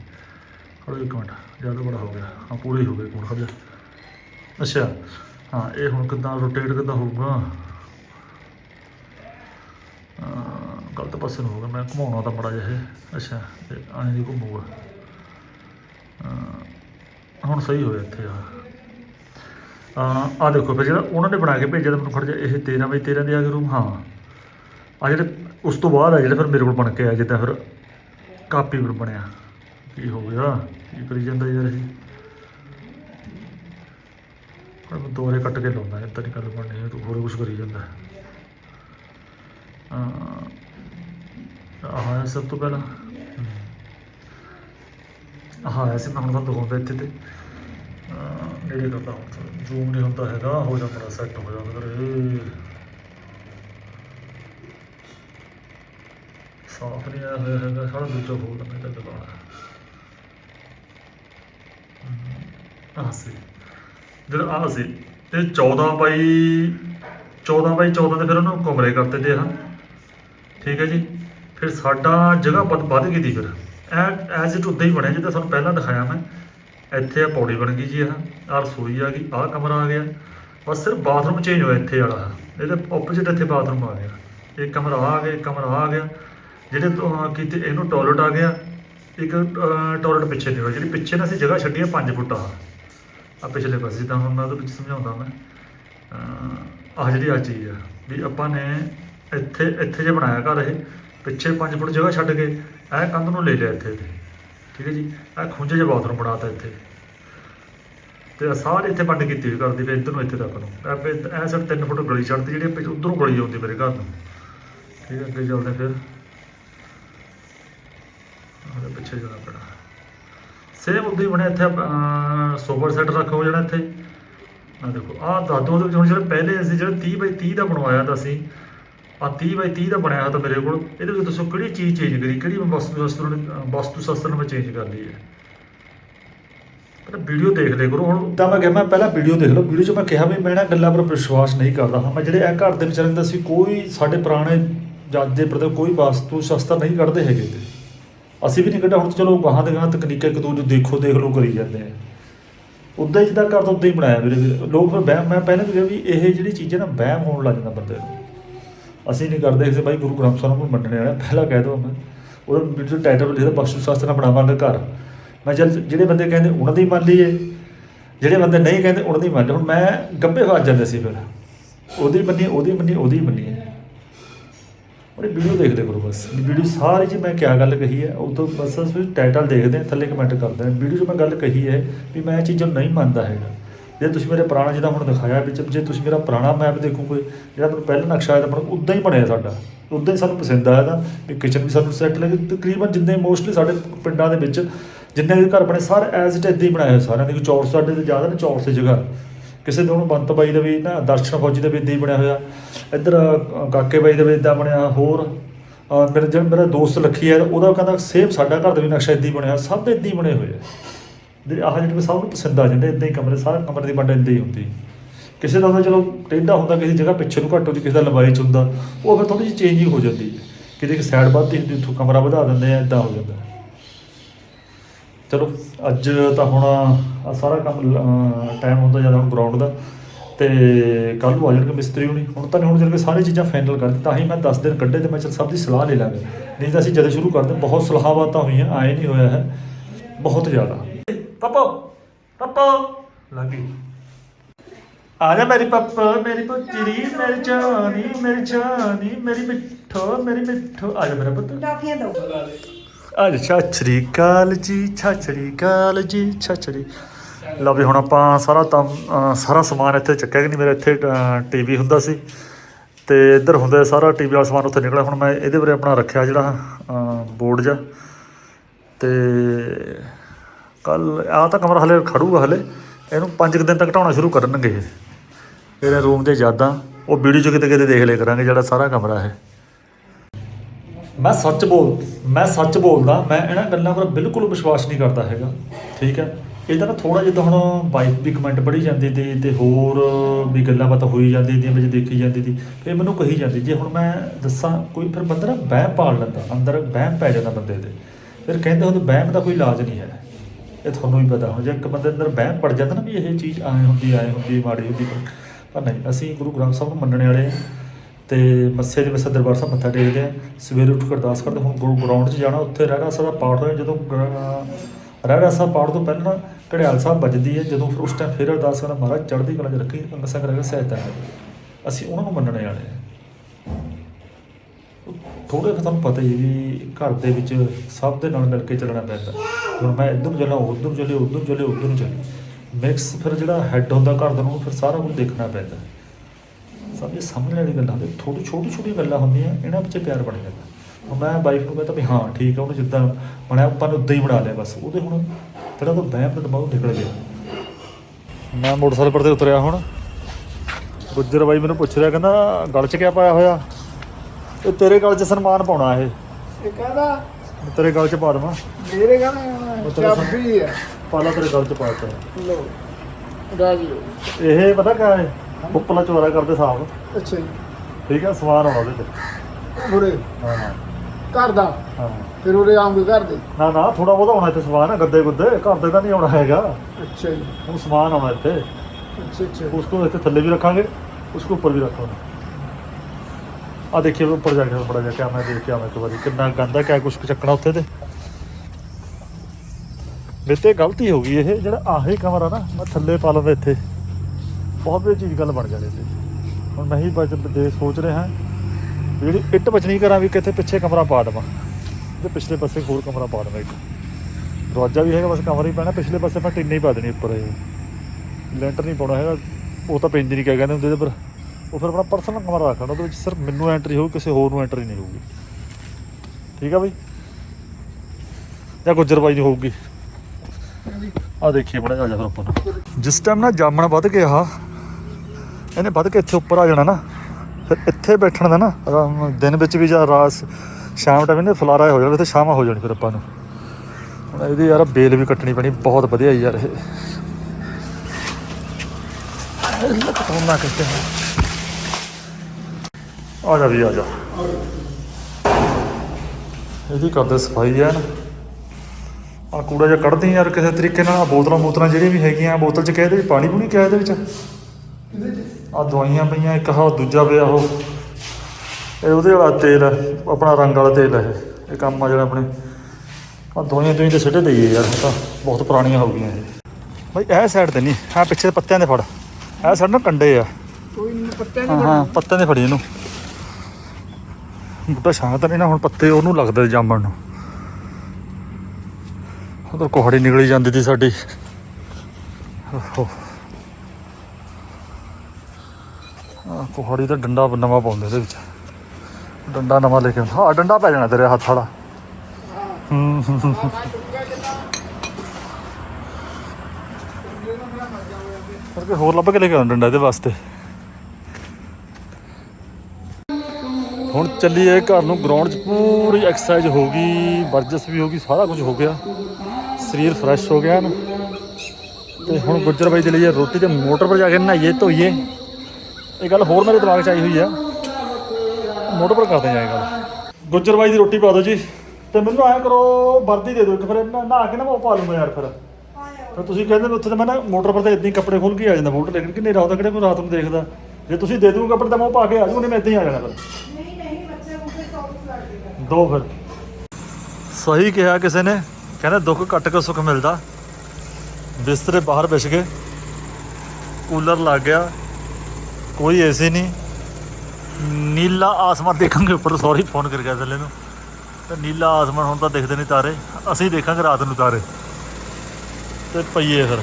ਹਲੋ ਇੱਕ ਮਿੰਟ, ਜ਼ਿਆਦਾ ਬੜਾ ਹੋ ਗਿਆ। ਹਾਂ, ਪੂਰੇ ਹੋ ਗਏ ਕੋਣ ਖੜ ਜਾ ਅੱਛਾ, ਹਾਂ, ਇਹ ਹੁਣ ਕਿੱਦਾਂ ਰੋਟੇਟ ਕਿੱਦਾਂ ਹੋਊਗਾ? ਗਲਤ ਪਾਸੇ ਨੂੰ ਹੋ ਗਿਆ, ਮੈਂ ਘੁਮਾਉਣਾ ਤਾਂ ਬੜਾ ਜਿਹਾ ਅੱਛਾ ਇਹ ਐਂ ਦੀ ਘੁੰਮੂਗਾ। ਹੁਣ ਸਹੀ ਹੋਇਆ ਇੱਥੇ ਆ। ਆ ਦੇਖੋ, ਫਿਰ ਜਿਹੜਾ ਉਹਨਾਂ ਨੇ ਬਣਾ ਕੇ ਭੇਜਿਆ ਤਾਂ ਮੈਨੂੰ ਖੜ ਜਾ, ਇਹ 13 ਬਾਈ 13 ਦੇ ਆ ਗਏ ਰੂਮ ਹਾਂ। ਆ ਜਿਹੜੇ ਉਸ ਤੋਂ ਬਾਅਦ ਆ, ਜਿਹੜੇ ਫਿਰ ਮੇਰੇ ਕੋਲ ਬਣ ਕੇ ਆ ਜਿੱਦਾਂ ਫਿਰ ਕਾਪੀ ਪਰ ਬਣਿਆ। ਕੀ ਹੋ ਗਿਆ? ਕੀ ਕਰੀ ਜਾਂਦਾ ਯਾਰ ਇਹ? ਕੋਈ ਦੋਰੇ ਕੱਟ ਕੇ ਲਾਉਂਦਾ ਇਹ ਤਾਂ ਨਹੀਂ ਗੱਲ ਬਣਨੀ ਇਹ ਹੋਰ ਕੁਝ ਕਰੀ ਜਾਂਦਾ। ਆਹ ਆਹ ਸਭ ਤੋਂ ਪਹਿਲਾਂ? ਆਹ ਐਸੇ ਮੈਂ ਹੁਣ ਤੁਹਾਨੂੰ ਦਿਖਾਉਂਦਾ ਇੱਥੇ ਤੇ। ਨੇੜੇ ਕਰਦਾ ਹੁਣ ਜ਼ੂਮ ਨਹੀਂ ਹੁੰਦਾ ਹੈਗਾ, ਹੋ ਜਾਂਦਾ ਸੈੱਟ ਹੋ ਜਾਂਦਾ ਕਰੇ ਸਾਫ਼ ਨਹੀਂ ਆਇਆ ਹੋਇਆ ਹੈਗਾ ਸਾਡਾ ਦੂਜਾ ਫੋਨ ਮੈਂ ਤਾਂ ਚਲਾਉਣਾ। 80 ਜਿਹੜਾ ਸੀ, ਤੇ 14 ਬਾਈ 14 ਬਾਈ 14 ਦੇ ਫਿਰ ਉਹਨੂੰ ਕਮਰੇ ਕਰਤੇ ਤੇ ਆ ਠੀਕ ਹੈ ਜੀ। ਫਿਰ ਸਾਡਾ ਜਗ੍ਹਾ ਵੱਧ ਗਈ ਦੀ ਫਿਰ। ਐ ਐਜ਼ ਇਟ ਉਦਾਂ ਹੀ ਬਣਿਆ ਜਿੱਦਾਂ ਤੁਹਾਨੂੰ ਪਹਿਲਾਂ ਦਿਖਾਇਆ ਮੈਂ। ਇੱਥੇ ਆ ਪੌੜੀ ਬਣ ਗਈ ਜੀ ਆ ਆ ਰਸੋਈ ਆ ਗਈ ਆ ਕਮਰਾ ਆ ਗਿਆ। ਬਸ ਸਿਰਫ ਬਾਥਰੂਮ ਚੇਂਜ ਹੋਇਆ ਇੱਥੇ ਵਾਲਾ ਇਹਦੇ ਆਪੋਜ਼ਿਟ ਇੱਥੇ ਬਾਥਰੂਮ ਆ ਗਿਆ। ਇੱਕ ਕਮਰਾ ਆ ਗਿਆ ਕਮਰਾ ਆ ਗਿਆ। ਜਿਹੜੇ ਕਿਤੇ, ਇਹਨੂੰ ਟਾਇਲਟ ਆ ਗਿਆ। ਇੱਕ ਟਾਇਲਟ ਪਿੱਛੇ ਦੇ ਜਿਹੜੀ ਪਿੱਛੇ ਨਾ ਅਸੀਂ ਜਗ੍ਹਾ ਛੱਡੀ ਆ 5 ਫੁੱਟ ਆ ਆ ਪਿਛਲੇ ਪਾਸੇ ਜਿੱਦਾਂ ਹੁਣ ਮੈਂ ਉਹਦੇ ਵਿੱਚ ਸਮਝਾਉਂਦਾ ਮੈਂ ਆਹ ਜਿਹੜੀ ਆ ਚੀਜ਼ ਆ, ਵੀ ਆਪਾਂ ਨੇ ਇੱਥੇ ਇੱਥੇ ਜੇ ਬਣਾਇਆ ਘਰ ਇਹ, ਪਿੱਛੇ 5 ਫੁੱਟ ਜਗ੍ਹਾ ਛੱਡ ਕੇ ਇਹ ਕੰਧ ਨੂੰ ਲੈ ਲਿਆ ਇੱਥੇ ਤੇ, ਠੀਕ ਹੈ ਜੀ? ਇਹ ਖੁੰਝੇ ਜਿਹਾ ਬਾਥਰੂਮ ਬਣਾਤਾ ਇੱਥੇ। ਤੇ ਸਾਰੇ ਇੱਥੇ ਵੰਡ ਕੀਤੀ ਹੋਈ ਕਰਦੀ ਫਿਰ ਇੱਧਰ ਨੂੰ ਇੱਥੇ ਤੱਕ ਨੂੰ। ਇਹ ਫਿਰ ਇਹ ਸਿਰ 3 ਫੁੱਟ ਗਲੀ ਛੱਡਦੀ, ਜਿਹੜੀ ਪਿੱਛੇ ਉਧਰੋਂ ਗਲੀ ਆਉਂਦੀ ਮੇਰੇ ਘਰ ਨੂੰ। ਠੀਕ ਹੈ, ਅੱਗੇ ਚੱਲਦੇ ਫਿਰ। ਉਹਦੇ ਪਿੱਛੇ ਜਾਣਾ ਪੈਣਾ। ਸੇਮ ਉਦਾਂ ਹੀ ਬਣਿਆ ਇੱਥੇ ਸੋਫਾ ਸੈੱਟ ਰੱਖੋ ਜਿਹੜਾ ਇੱਥੇ। ਆ ਦੇਖੋ, ਆਹ ਦਾਦੂ ਦੇ ਵਿੱਚ ਹੁਣ ਜਿਹੜੇ ਪਹਿਲੇ ਅਸੀਂ ਜਿਹੜਾ 30 ਬਾਈ 30 ਦਾ ਬਣਵਾਇਆ ਤਾਂ ਸੀ ਆ 30 ਬਾਈ 30 ਦਾ ਬਣਿਆ ਤਾਂ ਮੇਰੇ ਕੋਲ। ਇਹਦੇ ਵਿੱਚ ਦੱਸੋ ਕਿਹੜੀ ਚੀਜ਼ ਚੇਂਜ ਕਰੀ, ਕਿਹੜੀ ਵਸਤੂ ਸ਼ਾਸਤਰ ਨੇ, ਅਹ, ਵਸਤੂ ਸ਼ਾਸਤਰ ਨੇ ਮੈਂ ਚੇਂਜ ਕਰ ਲਈ ਹੈ। ਪਰ ਵੀਡੀਓ ਦੇਖ ਲੈ ਕਰੋ, ਹੁਣ ਤਾਂ ਮੈਂ ਕਿਹਾ, ਮੈਂ ਪਹਿਲਾਂ ਵੀਡੀਓ ਦੇਖ ਲਓ। ਵੀਡੀਓ 'ਚ ਮੈਂ ਕਿਹਾ ਵੀ ਮੈਂ ਇਹਨਾਂ ਗੱਲਾਂ ਪਰ ਵਿਸ਼ਵਾਸ ਨਹੀਂ ਕਰਦਾ ਹਾਂ। ਮੈਂ ਜਿਹੜੇ ਇਹ ਘਰ ਦੇ ਵਿੱਚ ਰਹਿੰਦਾ ਸੀ ਕੋਈ ਸਾਡੇ ਪੁਰਾਣੇ ਜੱਜ ਦੇ ਪ੍ਰਤੀ ਕੋਈ ਵਸਤੂ ਸ਼ਾਸਤਰ ਨਹੀਂ ਕੱਢਦੇ ਹੈਗੇ। ਤੇ ਅਸੀਂ ਵੀ ਨਹੀਂ ਕੱਢਿਆ, ਹੁਣ ਤਾਂ ਚਲੋ ਗਾਹਾਂ ਦੇ ਗਾਹਾਂ ਤਕਨੀਕਾਂ ਇੱਕ ਦੂਜੇ ਨੂੰ ਦੇਖੋ, ਦੇਖ ਲਓ, ਕਰੀ ਜਾਂਦੇ ਆ। ਉਦਾਂ ਹੀ ਜਿੱਦਾਂ ਘਰ ਤਾਂ ਉਦਾਂ ਹੀ ਬਣਾਇਆ ਵੀਰੇ ਵੀਰੇ। ਲੋਕ ਫਿਰ ਵਹਿਮ, ਮੈਂ ਪਹਿਲਾਂ ਵੀ ਕਿਹਾ ਵੀ ਇਹ ਜਿਹੜੀ ਚੀਜ਼ਾਂ ਨਾ, ਵਹਿਮ ਹੋਣ ਲੱਗ ਜਾਂਦਾ ਬੰਦੇ ਨੂੰ। ਅਸੀਂ ਨਹੀਂ ਕਰਦੇ, ਕਿਸੇ ਬਾਈ ਗੁਰੂ ਗ੍ਰੰਥ ਸਾਹਿਬ ਨੂੰ ਮੰਨਣੇ ਵਾਲਾ, ਪਹਿਲਾਂ ਕਹਿ ਦੋ ਮੈਂ ਉਹਦਾ ਵੀਡੀਓ ਟਾਈਟਲ ਲਿਖਦਾ ਬਖਸ਼ੂ ਸ਼ਾਸਤਰ ਨਾਲ ਬਣਾਵਾਂਗੇ ਘਰ। ਮੈਂ ਚੱਲ, ਜਿਹੜੇ ਬੰਦੇ ਕਹਿੰਦੇ ਉਹਨਾਂ ਦੀ ਮੰਨ ਲਈਏ, ਜਿਹੜੇ ਬੰਦੇ ਨਹੀਂ ਕਹਿੰਦੇ ਉਹਨਾਂ ਦੀ ਮੰਨ ਲਏ। ਹੁਣ ਮੈਂ ਗੱਬੇ ਫਸ ਜਾਂਦੇ ਸੀ ਫਿਰ। ਉਹਦੀ ਮੰਨੀ ਉਹਦੀ ਮੰਨੀ ਉਹਦੀ ਮੰਨੀ ਹੈ ਉਹਨੇ ਵੀਡੀਓ ਦੇਖਦੇ ਕਰੋ ਬਸ। ਵੀਡੀਓ ਸਾਰੀ ਜੀ ਮੈਂ ਕਿਆ ਗੱਲ ਕਹੀ ਹੈ ਉਹ ਤੋਂ ਬਸ ਤੁਸੀਂ ਟਾਈਟਲ ਦੇਖਦੇ ਆ, ਥੱਲੇ ਕਮੈਂਟ ਕਰਦੇ ਆ ਵੀਡੀਓ 'ਚ ਮੈਂ ਗੱਲ ਕਹੀ ਹੈ ਵੀ ਮੈਂ ਇਹ ਚੀਜ਼ਾਂ ਨਹੀਂ ਮੰਨਦਾ ਹੈਗਾ। ਜੇ ਤੁਸੀਂ ਮੇਰੇ ਪੁਰਾਣਾ ਜਿਹਦਾ ਹੁਣ ਦਿਖਾਇਆ ਵਿੱਚ ਜੇ ਤੁਸੀਂ ਮੇਰਾ ਪੁਰਾਣਾ ਮੈਪ ਦੇਖੋਗੇ ਜਿਹੜਾ ਮੈਨੂੰ ਪਹਿਲਾਂ ਨਕਸ਼ਾ ਆਇਆ ਤਾਂ ਆਪਣਾ ਉਦਾਂ ਹੀ ਬਣਿਆ ਸਾਡਾ। ਉਦਾਂ ਹੀ ਸਾਨੂੰ ਪਸੰਦ ਆਇਆ ਤਾਂ ਵੀ ਕਿਚਨ ਵੀ ਸਾਨੂੰ ਸੈੱਟ ਲੱਗੇ। ਤਕਰੀਬਨ ਜਿੰਨੇ ਮੋਸਟਲੀ ਸਾਡੇ ਪਿੰਡਾਂ ਦੇ ਵਿੱਚ ਜਿੰਨੇ ਵੀ ਘਰ ਬਣੇ ਸਾਰੇ ਐਜ਼ ਇਟ ਇਦਾਂ ਹੀ ਬਣਾਏ ਹੋਏ ਸਾਰਿਆਂ ਦੇ ਕੋਈ ਚੌਰਸ ਸਾਡੇ ਤੇ ਜ਼ਿਆਦਾ ਨੇ ਚੌਰਸ ਦੀ ਜਗ੍ਹਾ। ਕਿਸੇ ਦੇ ਹੁਣ ਬੰਤ ਬਾਈ ਦਾ ਵੀ ਨਾ ਦਰਸ਼ਨ ਫੌਜੀ ਦਾ ਵੀ ਇਦਾਂ ਹੀ ਬਣਿਆ ਹੋਇਆ। ਇੱਧਰ ਅ, ਕਾਕੇ ਬਾਈ ਦਾ ਵੀ ਇਦਾਂ ਬਣਿਆ ਹੋਰ ਅ, ਮੇਰੇ ਜਿਹੜਾ ਮੇਰਾ ਦੋਸਤ ਲੱਖੀ ਹੈ ਉਹਦਾ ਕਹਿੰਦਾ ਸੇਮ ਸਾਡਾ ਘਰ ਦਾ ਵੀ ਨਕਸ਼ਾ ਇਦਾਂ ਹੀ ਬਣਿਆ ਸਭ ਦੇ ਇਦਾਂ ਹੀ ਬਣੇ ਹੋਏ ਆ। ਜਿਹੜੇ ਆਹ ਜਿਹੜੇ ਸਭ ਨੂੰ ਪਸੰਦ ਆ ਜਾਂਦੇ ਇਦਾਂ ਹੀ ਕਮਰੇ ਸਾਰੇ ਕਮਰੇ ਦੀ ਵੰਡ ਇਦਾਂ ਹੀ ਹੁੰਦੀ। ਕਿਸੇ ਦਾ ਹੁੰਦਾ ਚਲੋ ਟੇਢਾ ਹੁੰਦਾ ਕਿਸੇ ਜਗ੍ਹਾ ਪਿੱਛੇ ਨੂੰ ਘੱਟ ਹੁੰਦੀ ਕਿਸੇ ਦਾ ਲੰਬਾਈ ਚ ਹੁੰਦਾ ਉਹ ਫਿਰ ਥੋੜੀ ਜਿਹੀ ਚੇਂਜਿੰਗ ਹੋ ਜਾਂਦੀ ਹੈ। ਕਿਤੇ ਇੱਕ ਸਾਈਡ ਵੱਧਦੀ ਹੁੰਦੀ ਉੱਥੋਂ ਕਮਰਾ ਵਧਾ ਦਿੰਦੇ ਆ ਇਦਾਂ ਹੋ ਜਾਂਦਾ। ਚਲੋ, ਅੱਜ ਤਾਂ ਹੁਣ ਆਹ ਸਾਰਾ ਕੰਮ ਟਾਈਮ ਹੁੰਦਾ ਜ਼ਿਆਦਾ ਹੁਣ ਗਰਾਊਂਡ ਦਾ ਤੇ ਕੱਲ ਨੂੰ ਆ ਜਾਣਗੇ ਮਿਸਤਰੀ ਹੁਣੀ। ਹੁਣ ਤਾਂ ਨਹੀਂ, ਹੁਣ ਜਿਹੜੇ ਸਾਰੀ ਚੀਜ਼ਾਂ ਫਾਈਨਲ ਕਰ ਦਿੱਤੀ, ਤਾਂ ਹੀ ਮੈਂ 10 ਦਿਨ ਕੱਢੇ ਤੇ ਮੈਂ ਚਲ ਸਭ ਦੀ ਸਲਾਹ ਲੈ ਲਾਂਗੇ। ਨਹੀਂ ਤਾਂ ਅਸੀਂ ਜਦੋਂ ਸ਼ੁਰੂ ਕਰਦੇ, ਬਹੁਤ ਸਲਾਹਾਂ ਬਾਤਾਂ ਹੋਈਆਂ, ਆਏ ਨਹੀਂ ਹੋਇਆ ਹੈ, ਬਹੁਤ ਜ਼ਿਆਦਾ। ਪਾਪਾ ਪਾਪਾ, ਲੱਗੀ ਆ ਜਾ ਮੇਰੀ ਪੱਪਾ, ਮੇਰੀ ਪੁੱਤਰੀ, ਮੇਰੀ ਜਾਨੀ ਮੇਰੀ ਜਾਨੀ ਮੇਰੀ ਮਿੱਠੋ ਮੇਰੀ ਮਿੱਠੋ। ਆ ਜਾ ਮੇਰਾ ਪੁੱਤ। ਟਾਫੀਆਂ ਦੋ। ਅੱਜ ਸਤਿ ਸ਼੍ਰੀ ਅਕਾਲ ਜੀ, ਸਤਿ ਸ਼੍ਰੀ ਅਕਾਲ ਜੀ, ਸਤਿ ਸ਼੍ਰੀ ਲਓ ਵੀ ਹੁਣ ਆਪਾਂ ਸਾਰਾ ਤਾਂ ਸਾਰਾ ਸਮਾਨ ਇੱਥੇ ਚੱਕਿਆ ਕਿ ਨਹੀਂ? ਮੇਰਾ ਇੱਥੇ ਟੀਵੀ ਹੁੰਦਾ ਸੀ ਤੇ ਇੱਧਰ ਹੁੰਦਾ ਸਾਰਾ ਟੀਵੀ ਵਾਲਾ ਸਮਾਨ ਉੱਥੇ ਨਿਕਲਿਆ। ਹੁਣ ਮੈਂ ਇਹਦੇ ਬਾਰੇ ਆਪਣਾ ਰੱਖਿਆ ਜਿਹੜਾ ਬੋਰਡ ਜਾ ਤੇ ਕੱਲ ਆ ਤਾਂ ਕਮਰਾ ਹਲੇ ਖੜੂਗਾ ਹਲੇ। ਇਹਨੂੰ 5 ਦਿਨ ਤੱਕ ਘਟਾਉਣਾ ਸ਼ੁਰੂ ਕਰਨਗੇ ਇਹ। ਇਹਦੇ ਰੂਮ ਦੇ ਯਾਦਾਂ, ਉਹ ਵੀਡੀਓ 'ਚ ਕਿਤੇ ਕਿਤੇ ਦੇਖ ਲਿਆ ਕਰਾਂਗੇ ਜਿਹੜਾ ਸਾਰਾ ਕਮਰਾ ਹੈ। ਮੈਂ ਸੱਚ ਬੋਲ ਮੈਂ ਸੱਚ ਬੋਲਦਾ, ਮੈਂ ਇਹਨਾਂ ਗੱਲਾਂ ਪਰ ਬਿਲਕੁਲ ਵਿਸ਼ਵਾਸ ਨਹੀਂ ਕਰਦਾ ਹੈਗਾ। ਠੀਕ ਹੈ? ਇਹਦਾ ਨਾ ਥੋੜਾ ਜਿਹਾ ਹੁਣ ਵਾਈਫ ਵੀ ਕਮੈਂਟ ਪੜ੍ਹੀ ਜਾਂਦੀ ਤੇ ਤੇ ਹੋਰ ਵੀ ਗੱਲਾਂ ਬਾਤਾਂ ਹੋਈ ਜਾਂਦੀ ਦੀਆਂ ਵਿੱਚ ਦੇਖੀ ਜਾਂਦੀ ਸੀ ਫਿਰ ਮੈਨੂੰ ਕਹੀ ਜਾਂਦੀ, ਜੇ ਹੁਣ ਮੈਂ ਦੱਸਾਂ ਕੋਈ ਫਿਰ ਬੰਦਾ ਨਾ ਵਹਿਮ ਪਾਲ ਲੈਂਦਾ, ਅੰਦਰ ਵਹਿਮ ਪੈ ਜਾਂਦਾ ਬੰਦੇ ਦੇ ਫਿਰ ਕਹਿੰਦੇ ਹੁੰਦੇ ਵਹਿਮ ਦਾ ਕੋਈ ਇਲਾਜ ਨਹੀਂ ਹੈ। ਇਹ ਤੁਹਾਨੂੰ ਵੀ ਪਤਾ ਹੁਣ ਜੇ ਇੱਕ ਬੰਦੇ ਅੰਦਰ ਵਹਿਮ ਪੜ ਜਾਂਦਾ ਨਾ ਵੀ ਇਹ ਚੀਜ਼ ਆਏ ਹੁੰਦੀ ਆਏ ਹੁੰਦੀ, ਮਾੜੀ ਹੁੰਦੀ, ਪਰ- ਨਹੀਂ, ਅਸੀਂ ਗੁਰੂ ਗ੍ਰੰਥ ਸਾਹਿਬ ਨੂੰ ਮੰਨਣ ਵਾਲੇ ਤੇ ਮੱਸੇ ਦੇ ਮੱਸੇ ਦਰਬਾਰ ਸਾਹਿਬ ਮੱਥਾ ਟੇਕਦੇ ਆ, ਸਵੇਰੇ ਉੱਠ ਕੇ ਅਰਦਾਸ ਕਰਦੇ ਹੁਣ ਗੁਰੂ ਗਰਾਊਂਡ 'ਚ ਜਾਣਾ, ਉੱਥੇ ਰਹਿਣਾ ਸਾਹਿਬ ਦਾ ਪਾਠ ਹੋਇਆ, ਜਦੋਂ ਰਹਿਣਾ ਸਾਹਿਬ ਪਾਠ ਤੋਂ ਪਹਿਲਾਂ ਘੜਿਆਲ ਸਾਹਿਬ ਵੱਜਦੀ ਹੈ ਜਦੋਂ ਫਿਰ ਉਸ ਟਾਈਮ ਫਿਰ ਅਰਦਾਸ ਕਰਨਾ ਮਹਾਰਾਜ ਚੜ੍ਹਦੀ ਕਲਾ 'ਚ ਰੱਖੀ ਅੰਗ ਸੰਗ ਰਹਿ ਸਹਾਇਤਾ ਹੈ ਅਸੀਂ ਉਹਨਾਂ ਨੂੰ ਮੰਨਣੇ ਵਾਲੇ ਹਾਂ ਥੋੜੇ ਤੁਹਾਨੂੰ ਪਤਾ ਹੀ ਵੀ ਘਰ ਦੇ ਵਿੱਚ ਸਭ ਦੇ ਨਾਲ ਮਿਲ ਕੇ ਚੱਲਣਾ ਪੈਂਦਾ। ਹੁਣ ਮੈਂ ਇੱਧਰ ਨੂੰ ਚੱਲਾਂ ਉੱਧਰ ਨੂੰ ਚੱਲੇ ਉੱਧਰ ਨੂੰ ਚੱਲੇ ਉੱਧਰ ਨੂੰ ਚੱਲੇ ਮਿਕਸ ਫਿਰ ਜਿਹੜਾ ਹੈੱਡ ਹੁੰਦਾ ਘਰ ਦਾ, ਉਹਨੂੰ ਫਿਰ ਸਾਰਾ ਕੁਝ ਦੇਖਣਾ ਪੈਂਦਾ। ਸਭ ਇਹ ਸਮਝਣ ਵਾਲੀ ਗੱਲਾਂ ਹੁੰਦੀਆਂ ਥੋੜੀ ਛੋਟੀ ਛੋਟੀ ਗੱਲਾਂ ਹੁੰਦੀਆਂ ਇਹਨਾਂ ਵਿੱਚ ਪਿਆਰ ਬਣ ਜਾਂਦਾ। ਹੁਣ ਮੈਂ ਵਾਈਫ ਨੂੰ ਕਹਿੰਦਾ ਵੀ ਹਾਂ ਠੀਕ ਹੈ ਉਹਨੇ ਜਿੱਦਾਂ ਬਣਾਇਆ ਆਪਾਂ ਨੇ ਉਦਾਂ ਹੀ ਬਣਾ ਲਿਆ ਬਸ। ਉਹਦੇ ਹੁਣ ਜਿਹੜਾ ਉਹ ਵਹਿਮ ਦਾ ਦਿਮਾਗ ਨਿਕਲ ਗਿਆ। ਮੈਂ ਮੋਟਰਸਾਈਕਲ ਪਰ ਤੇ ਉਤਰਿਆ ਹੁਣ। ਗੁੱਜਰ ਬਾਈ ਮੈਨੂੰ ਪੁੱਛ ਰਿਹਾ ਕਹਿੰਦਾ ਗਲ 'ਚ ਕਿਆ ਪਾਇਆ ਹੋਇਆ? ਇਹ ਤੇਰੇ ਗਲ 'ਚ ਸਨਮਾਨ ਪਾਉਣਾ ਇਹ। ਇਹ ਕਹਿੰਦਾ ਤੇਰੇ ਗਲ 'ਚ ਪਾ ਦੇਵਾਂ। ਮੇਰੇ ਤੇਰਾ ਚਾਬੀ ਹੈ ਪਾਲਾ ਤੇਰੇ ਗਲ 'ਚ ਪਾ ਦਿੱਤਾ। ਲੋ ਰਾਜੀ। ਇਹ ਪਤਾ ਕਿਆ ਹੈ? ਉੱਪਰਲਾ ਚੋਰਾ ਕਰਦੇ ਸਾਹਬ ਅੱਛਾ ਜੀ। ਠੀਕ ਹੈ ਸਮਾਨ ਆਉਣਾ ਉਹਦੇ 'ਚ। ਉਰੇ? ਹਾਂ। ਘਰ ਦਾ? ਹਾਂ। ਫਿਰ ਉਰੇ ਆਉਂਗੇ ਘਰ ਦੇ? ਨਾ ਨਾ ਥੋੜਾ ਬਹੁਤਾ ਆਉਣਾ ਇੱਥੇ ਸਮਾਨ ਗੱਦੇ ਗੁੱਦੇ। ਘਰ ਦੇ ਤਾਂ ਨਹੀਂ ਆਉਣਾ ਹੈਗਾ। ਅੱਛਾ ਜੀ। ਹੁਣ ਸਮਾਨ ਆਉਣਾ ਇੱਥੇ। ਅੱਛਾ ਅੱਛਾ। ਉਸको ਇੱਥੇ ਥੱਲੇ ਵੀ ਰੱਖਾਂਗੇ ਉਸको ਉੱਪਰ ਵੀ ਰੱਖਾਂਗੇ। ਆ ਦੇਖੀਏ ਉੱਪਰ ਜਾ ਕੇ ਬੜਾ ਜਾ ਕੇ ਮੈਂ ਦੇਖ ਕੇ ਆਵਾਂ ਇੱਕ ਵਾਰੀ ਕਿੰਨਾ ਗੰਦਾ ਕਿਆ ਕੁਛ ਚੱਕਣਾ ਉੱਥੇ ਤੇ। ਮੇਰੇ ਤੇ ਗਲਤੀ ਹੋ ਗਈ ਇਹ ਜਿਹੜਾ ਆਹੇ ਕਮਰਾ ਨਾ ਮੈਂ ਥੱਲੇ ਪਾ ਲੈਂਦਾ ਇੱਥੇ। ਬਹੁਤ ਵਧੀਆ ਚੀਜ਼ ਗੱਲ ਬਣ ਜਾਣੀ ਸੀ। ਹੁਣ ਮੈਂ ਹੀ ਬਚ ਦੇ ਸੋਚ ਰਿਹਾ ਵੀ ਜਿਹੜੀ ਇੱਟ ਬਚਣੀ ਕਰਾਂ ਵੀ ਕਿੱਥੇ ਪਿੱਛੇ ਕਮਰਾ ਪਾ ਦੇਵਾਂ ਤੇ ਪਿਛਲੇ ਪਾਸੇ ਹੋਰ ਕਮਰਾ ਪਾ ਦੇਵਾਂ ਇੱਕ। ਦਰਵਾਜ਼ਾ ਵੀ ਹੈਗਾ, ਬਸ ਕਮਰਾ ਹੀ ਪੈਣਾ, ਪਿਛਲੇ ਪਾਸੇ ਮੈਂ ਟਿੰਨੇ ਹੀ ਪਾ ਦੇਣੀ ਉੱਪਰ ਇਹ। ਲੈਂਟਰ ਨਹੀਂ ਪਾਉਣਾ ਹੈਗਾ, ਉਹ ਤਾਂ ਪੈਂਦੀ ਨਹੀਂ ਕਹਿ ਕਹਿੰਦੇ ਹੁੰਦੇ ਇਹਦੇ ਪਰ ਉਹ ਫਿਰ ਆਪਣਾ ਪਰਸਨਲ ਕਮਰਾ ਰੱਖਣਾ, ਉਹਦੇ ਵਿੱਚ ਸਿਰਫ ਮੈਨੂੰ ਐਂਟਰੀ ਹੋਊ, ਕਿਸੇ ਹੋਰ ਨੂੰ ਐਂਟਰੀ ਨਹੀਂ ਹੋਊਗੀ। ਠੀਕ ਆ ਬਈ? ਜਾਂ ਗੁੱਜਰ ਬਾਈ ਦੀ ਹੋਊਗੀ। ਆ ਦੇਖੀਏ ਬੜਾ ਜਾ ਫਿਰ ਉੱਪਰ। ਜਿਸ ਟਾਈਮ ਨਾ ਜਾਮਣ ਵੱਧ ਗਿਆ ਆ ਇਹਨੇ ਵੱਧ ਕੇ ਇੱਥੇ ਉੱਪਰ ਆ ਜਾਣਾ ਨਾ। ਫਿਰ ਇੱਥੇ ਬੈਠਣ ਦਾ ਨਾ ਦਿਨ ਵਿੱਚ ਵੀ ਜਾਂ ਰਾਤ ਸ਼ਾਮ ਟਾਈਮ ਇਹਨੇ ਫਲਾਰਾ ਹੋ ਜਾਣਾ ਤੇ ਸ਼ਾਮਾਂ ਹੋ ਜਾਣੀ ਫਿਰ ਆਪਾਂ ਨੂੰ। ਹੁਣ ਇਹਦੀ ਯਾਰ ਬੇਲ ਵੀ ਕੱਟਣੀ ਪੈਣੀ, ਬਹੁਤ ਵਧੀਆ ਯਾਰ ਇਹ। ਤੋੜਨਾ ਕਿੱਥੇ ਆ ਜਾ ਵੀ, ਆ ਜਾ। ਇਹਦੀ ਕਰਦੇ ਸਫ਼ਾਈ ਐਨ ਆ ਕੂੜਾ ਜਿਹਾ ਕੱਢਦੇ ਯਾਰ ਕਿਸੇ ਤਰੀਕੇ ਨਾਲ, ਆਹ ਬੋਤਲਾਂ ਬੋਤਲਾਂ ਜਿਹੜੀਆਂ ਵੀ ਹੈਗੀਆਂ ਬੋਤਲ ਚ ਕਹਿ ਦੇ ਵਿੱਚ ਪਾਣੀ ਪੂਣੀ ਕਹਿ ਇਹਦੇ ਵਿੱਚ। ਆ ਦਵਾਈਆਂ ਪਈਆਂ ਇੱਕ ਆਹ ਦੂਜਾ ਪਿਆ ਉਹ। ਇਹ ਉਹਦੇ ਵਾਲਾ ਤੇਲ ਹੈ ਆਪਣਾ ਰੰਗ ਵਾਲਾ ਤੇਲ ਹੈ ਇਹ। ਕੰਮ ਆ ਜਿਹੜਾ ਆਪਣੇ। ਆ ਦਵਾਈਆਂ ਦਵਾਈਆਂ ਤੇ ਸਿੱਟੇ ਦਈਏ ਯਾਰ ਤਾਂ ਬਹੁਤ ਪੁਰਾਣੀਆਂ ਹੋ ਗਈਆਂ ਇਹ। ਬਈ ਇਹ ਸਾਈਡ ਤੇ ਨਹੀਂ ਹਾਂ ਪਿੱਛੇ ਪੱਤਿਆਂ ਦੇ ਫੜ। ਇਹ ਸਾਈਡ ਨਾ ਕੰਡੇ ਆ। ਕੋਈ ਨਹੀਂ ਪੱਤੇ ਹਾਂ ਹਾਂ ਪੱਤਿਆਂ ਦੇ ਫੜੀ ਇਹਨੂੰ। ਬੂਟਾ ਛਾਂ ਤਾਂ ਨਹੀਂ ਨਾ ਹੁਣ ਪੱਤੇ ਉਹਨੂੰ ਲੱਗਦੇ ਜਾਮਣ ਨੂੰ। ਉਧਰ ਕੋਹੜੀ ਨਿਕਲੀ ਜਾਂਦੀ ਸੀ ਸਾਡੀ। ਓਹੋ ਆ ਕੋਹੜੀ ਦਾ ਡੰਡਾ ਨਵਾਂ ਪਾਉਂਦੇ ਇਹਦੇ ਵਿੱਚ। ਡੰਡਾ ਨਵਾਂ ਲੈ ਕੇ ਆਉਂਦਾ। ਹਾਂ ਡੰਡਾ ਪੈ ਜਾਣਾ ਤੇਰੇ ਹੱਥ ਵਾਲਾ। ਹੂੰ ਹੂੰ, ਕਰਕੇ ਹੋਰ ਲੱਭ ਕੇ ਲੈ ਕੇ ਆਉਣਾ ਡੰਡਾ ਇਹਦੇ ਵਾਸਤੇ? ਹੁਣ ਚੱਲੀਏ ਘਰ ਨੂੰ। ਗਰਾਊਂਡ 'ਚ ਪੂਰੀ ਐਕਸਰਸਾਈਜ਼ ਹੋ ਗਈ ਵਰਜਸ ਵੀ ਹੋ ਗਈ ਸਾਰਾ ਕੁਝ ਹੋ ਗਿਆ। ਸਰੀਰ ਫਰੈਸ਼ ਹੋ ਗਿਆ ਨਾ। ਤੇ ਹੁਣ ਗੁੱਜਰ ਬਾਈ ਦੇ ਲਈ ਰੋਟੀ ਤੇ ਮੋਟਰ ਪਰ ਜਾ ਕੇ ਨਹਾਈਏ ਧੋਈਏ। ਇਹ ਗੱਲ ਹੋਰ ਮੇਰੇ ਦਿਮਾਗ 'ਚ ਆਈ ਹੋਈ ਆ। ਮੋਟਰ ਪਰ ਕਰਦੇ ਜਾਏ ਗੱਲ। ਗੁੱਜਰ ਬਾਈ ਦੀ ਰੋਟੀ ਪਾ ਦਿਓ ਜੀ। ਤੇ ਮੈਨੂੰ ਐਂ ਕਰੋ ਵਰਦੀ ਦੇ ਦਿਓ ਇੱਕ ਫਿਰ। ਮੈਂ ਨਹਾ ਕੇ ਨਾ ਮੈਂ ਉਹ ਪਾ ਲੂੰਗਾ ਯਾਰ ਫਿਰ। ਫਿਰ ਤੁਸੀਂ ਕਹਿੰਦੇ ਵੀ ਉੱਥੇ ਤਾਂ ਮੈਂ ਨਾ ਮੋਟਰ ਪਰ ਤਾਂ ਇਦਾਂ ਹੀ ਕੱਪੜੇ ਖੋਲ ਕੇ ਆ ਜਾਂਦਾ ਬੂਟ ਲੇਕਿਨ ਕਿੰਨੇ ਰਾਤ ਕਿਹੜੇ ਕੋਈ ਰਾਤ ਨੂੰ ਦੇਖਦਾ। ਜੇ ਤੁਸੀਂ ਦੇ ਦੂੰਗਾ ਕੱਪੜੇ ਤਾਂ ਮੈਂ ਉਹ ਪਾ ਕੇ ਆ ਜੂਗਾ ਨਹੀਂ ਮੈਂ ਇਦਾਂ ਹੀ ਆ ਜਾਣਾ ਫਿਰ। ਨਹੀਂ ਨਹੀਂ ਬੱਚੇ ਨੂੰ ਫਿਰ ਸੌਕਸ ਦੋ। ਫਿਰ। ਸਹੀ ਕਿਹਾ ਕਿਸੇ ਨੇ। ਕਹਿੰਦਾ ਦੁੱਖ ਕੱਟ ਕੇ ਸੁੱਖ ਮਿਲਦਾ। ਬਿਸਤਰੇ ਬਾਹਰ ਵਿਛ ਗਏ ਕੂਲਰ ਲੱਗ ਗਿਆ। ਕੋਈ ਐਸੀ ਨਹੀਂ। ਨੀਲਾ ਆਸਮਾਨ ਦੇਖਾਂਗੇ ਉੱਪਰ ਸੌਰੀ ਫੋਨ ਕਰ ਗਿਆ ਥੱਲੇ ਨੂੰ। ਤੇ ਨੀਲਾ ਆਸਮਾਨ ਹੁਣ ਤਾਂ ਦਿਖਦੇ ਨਹੀਂ ਤਾਰੇ। ਅਸੀਂ ਦੇਖਾਂਗੇ ਰਾਤ ਨੂੰ ਤਾਰੇ। ਤੇ ਪਈਏ ਫਿਰ।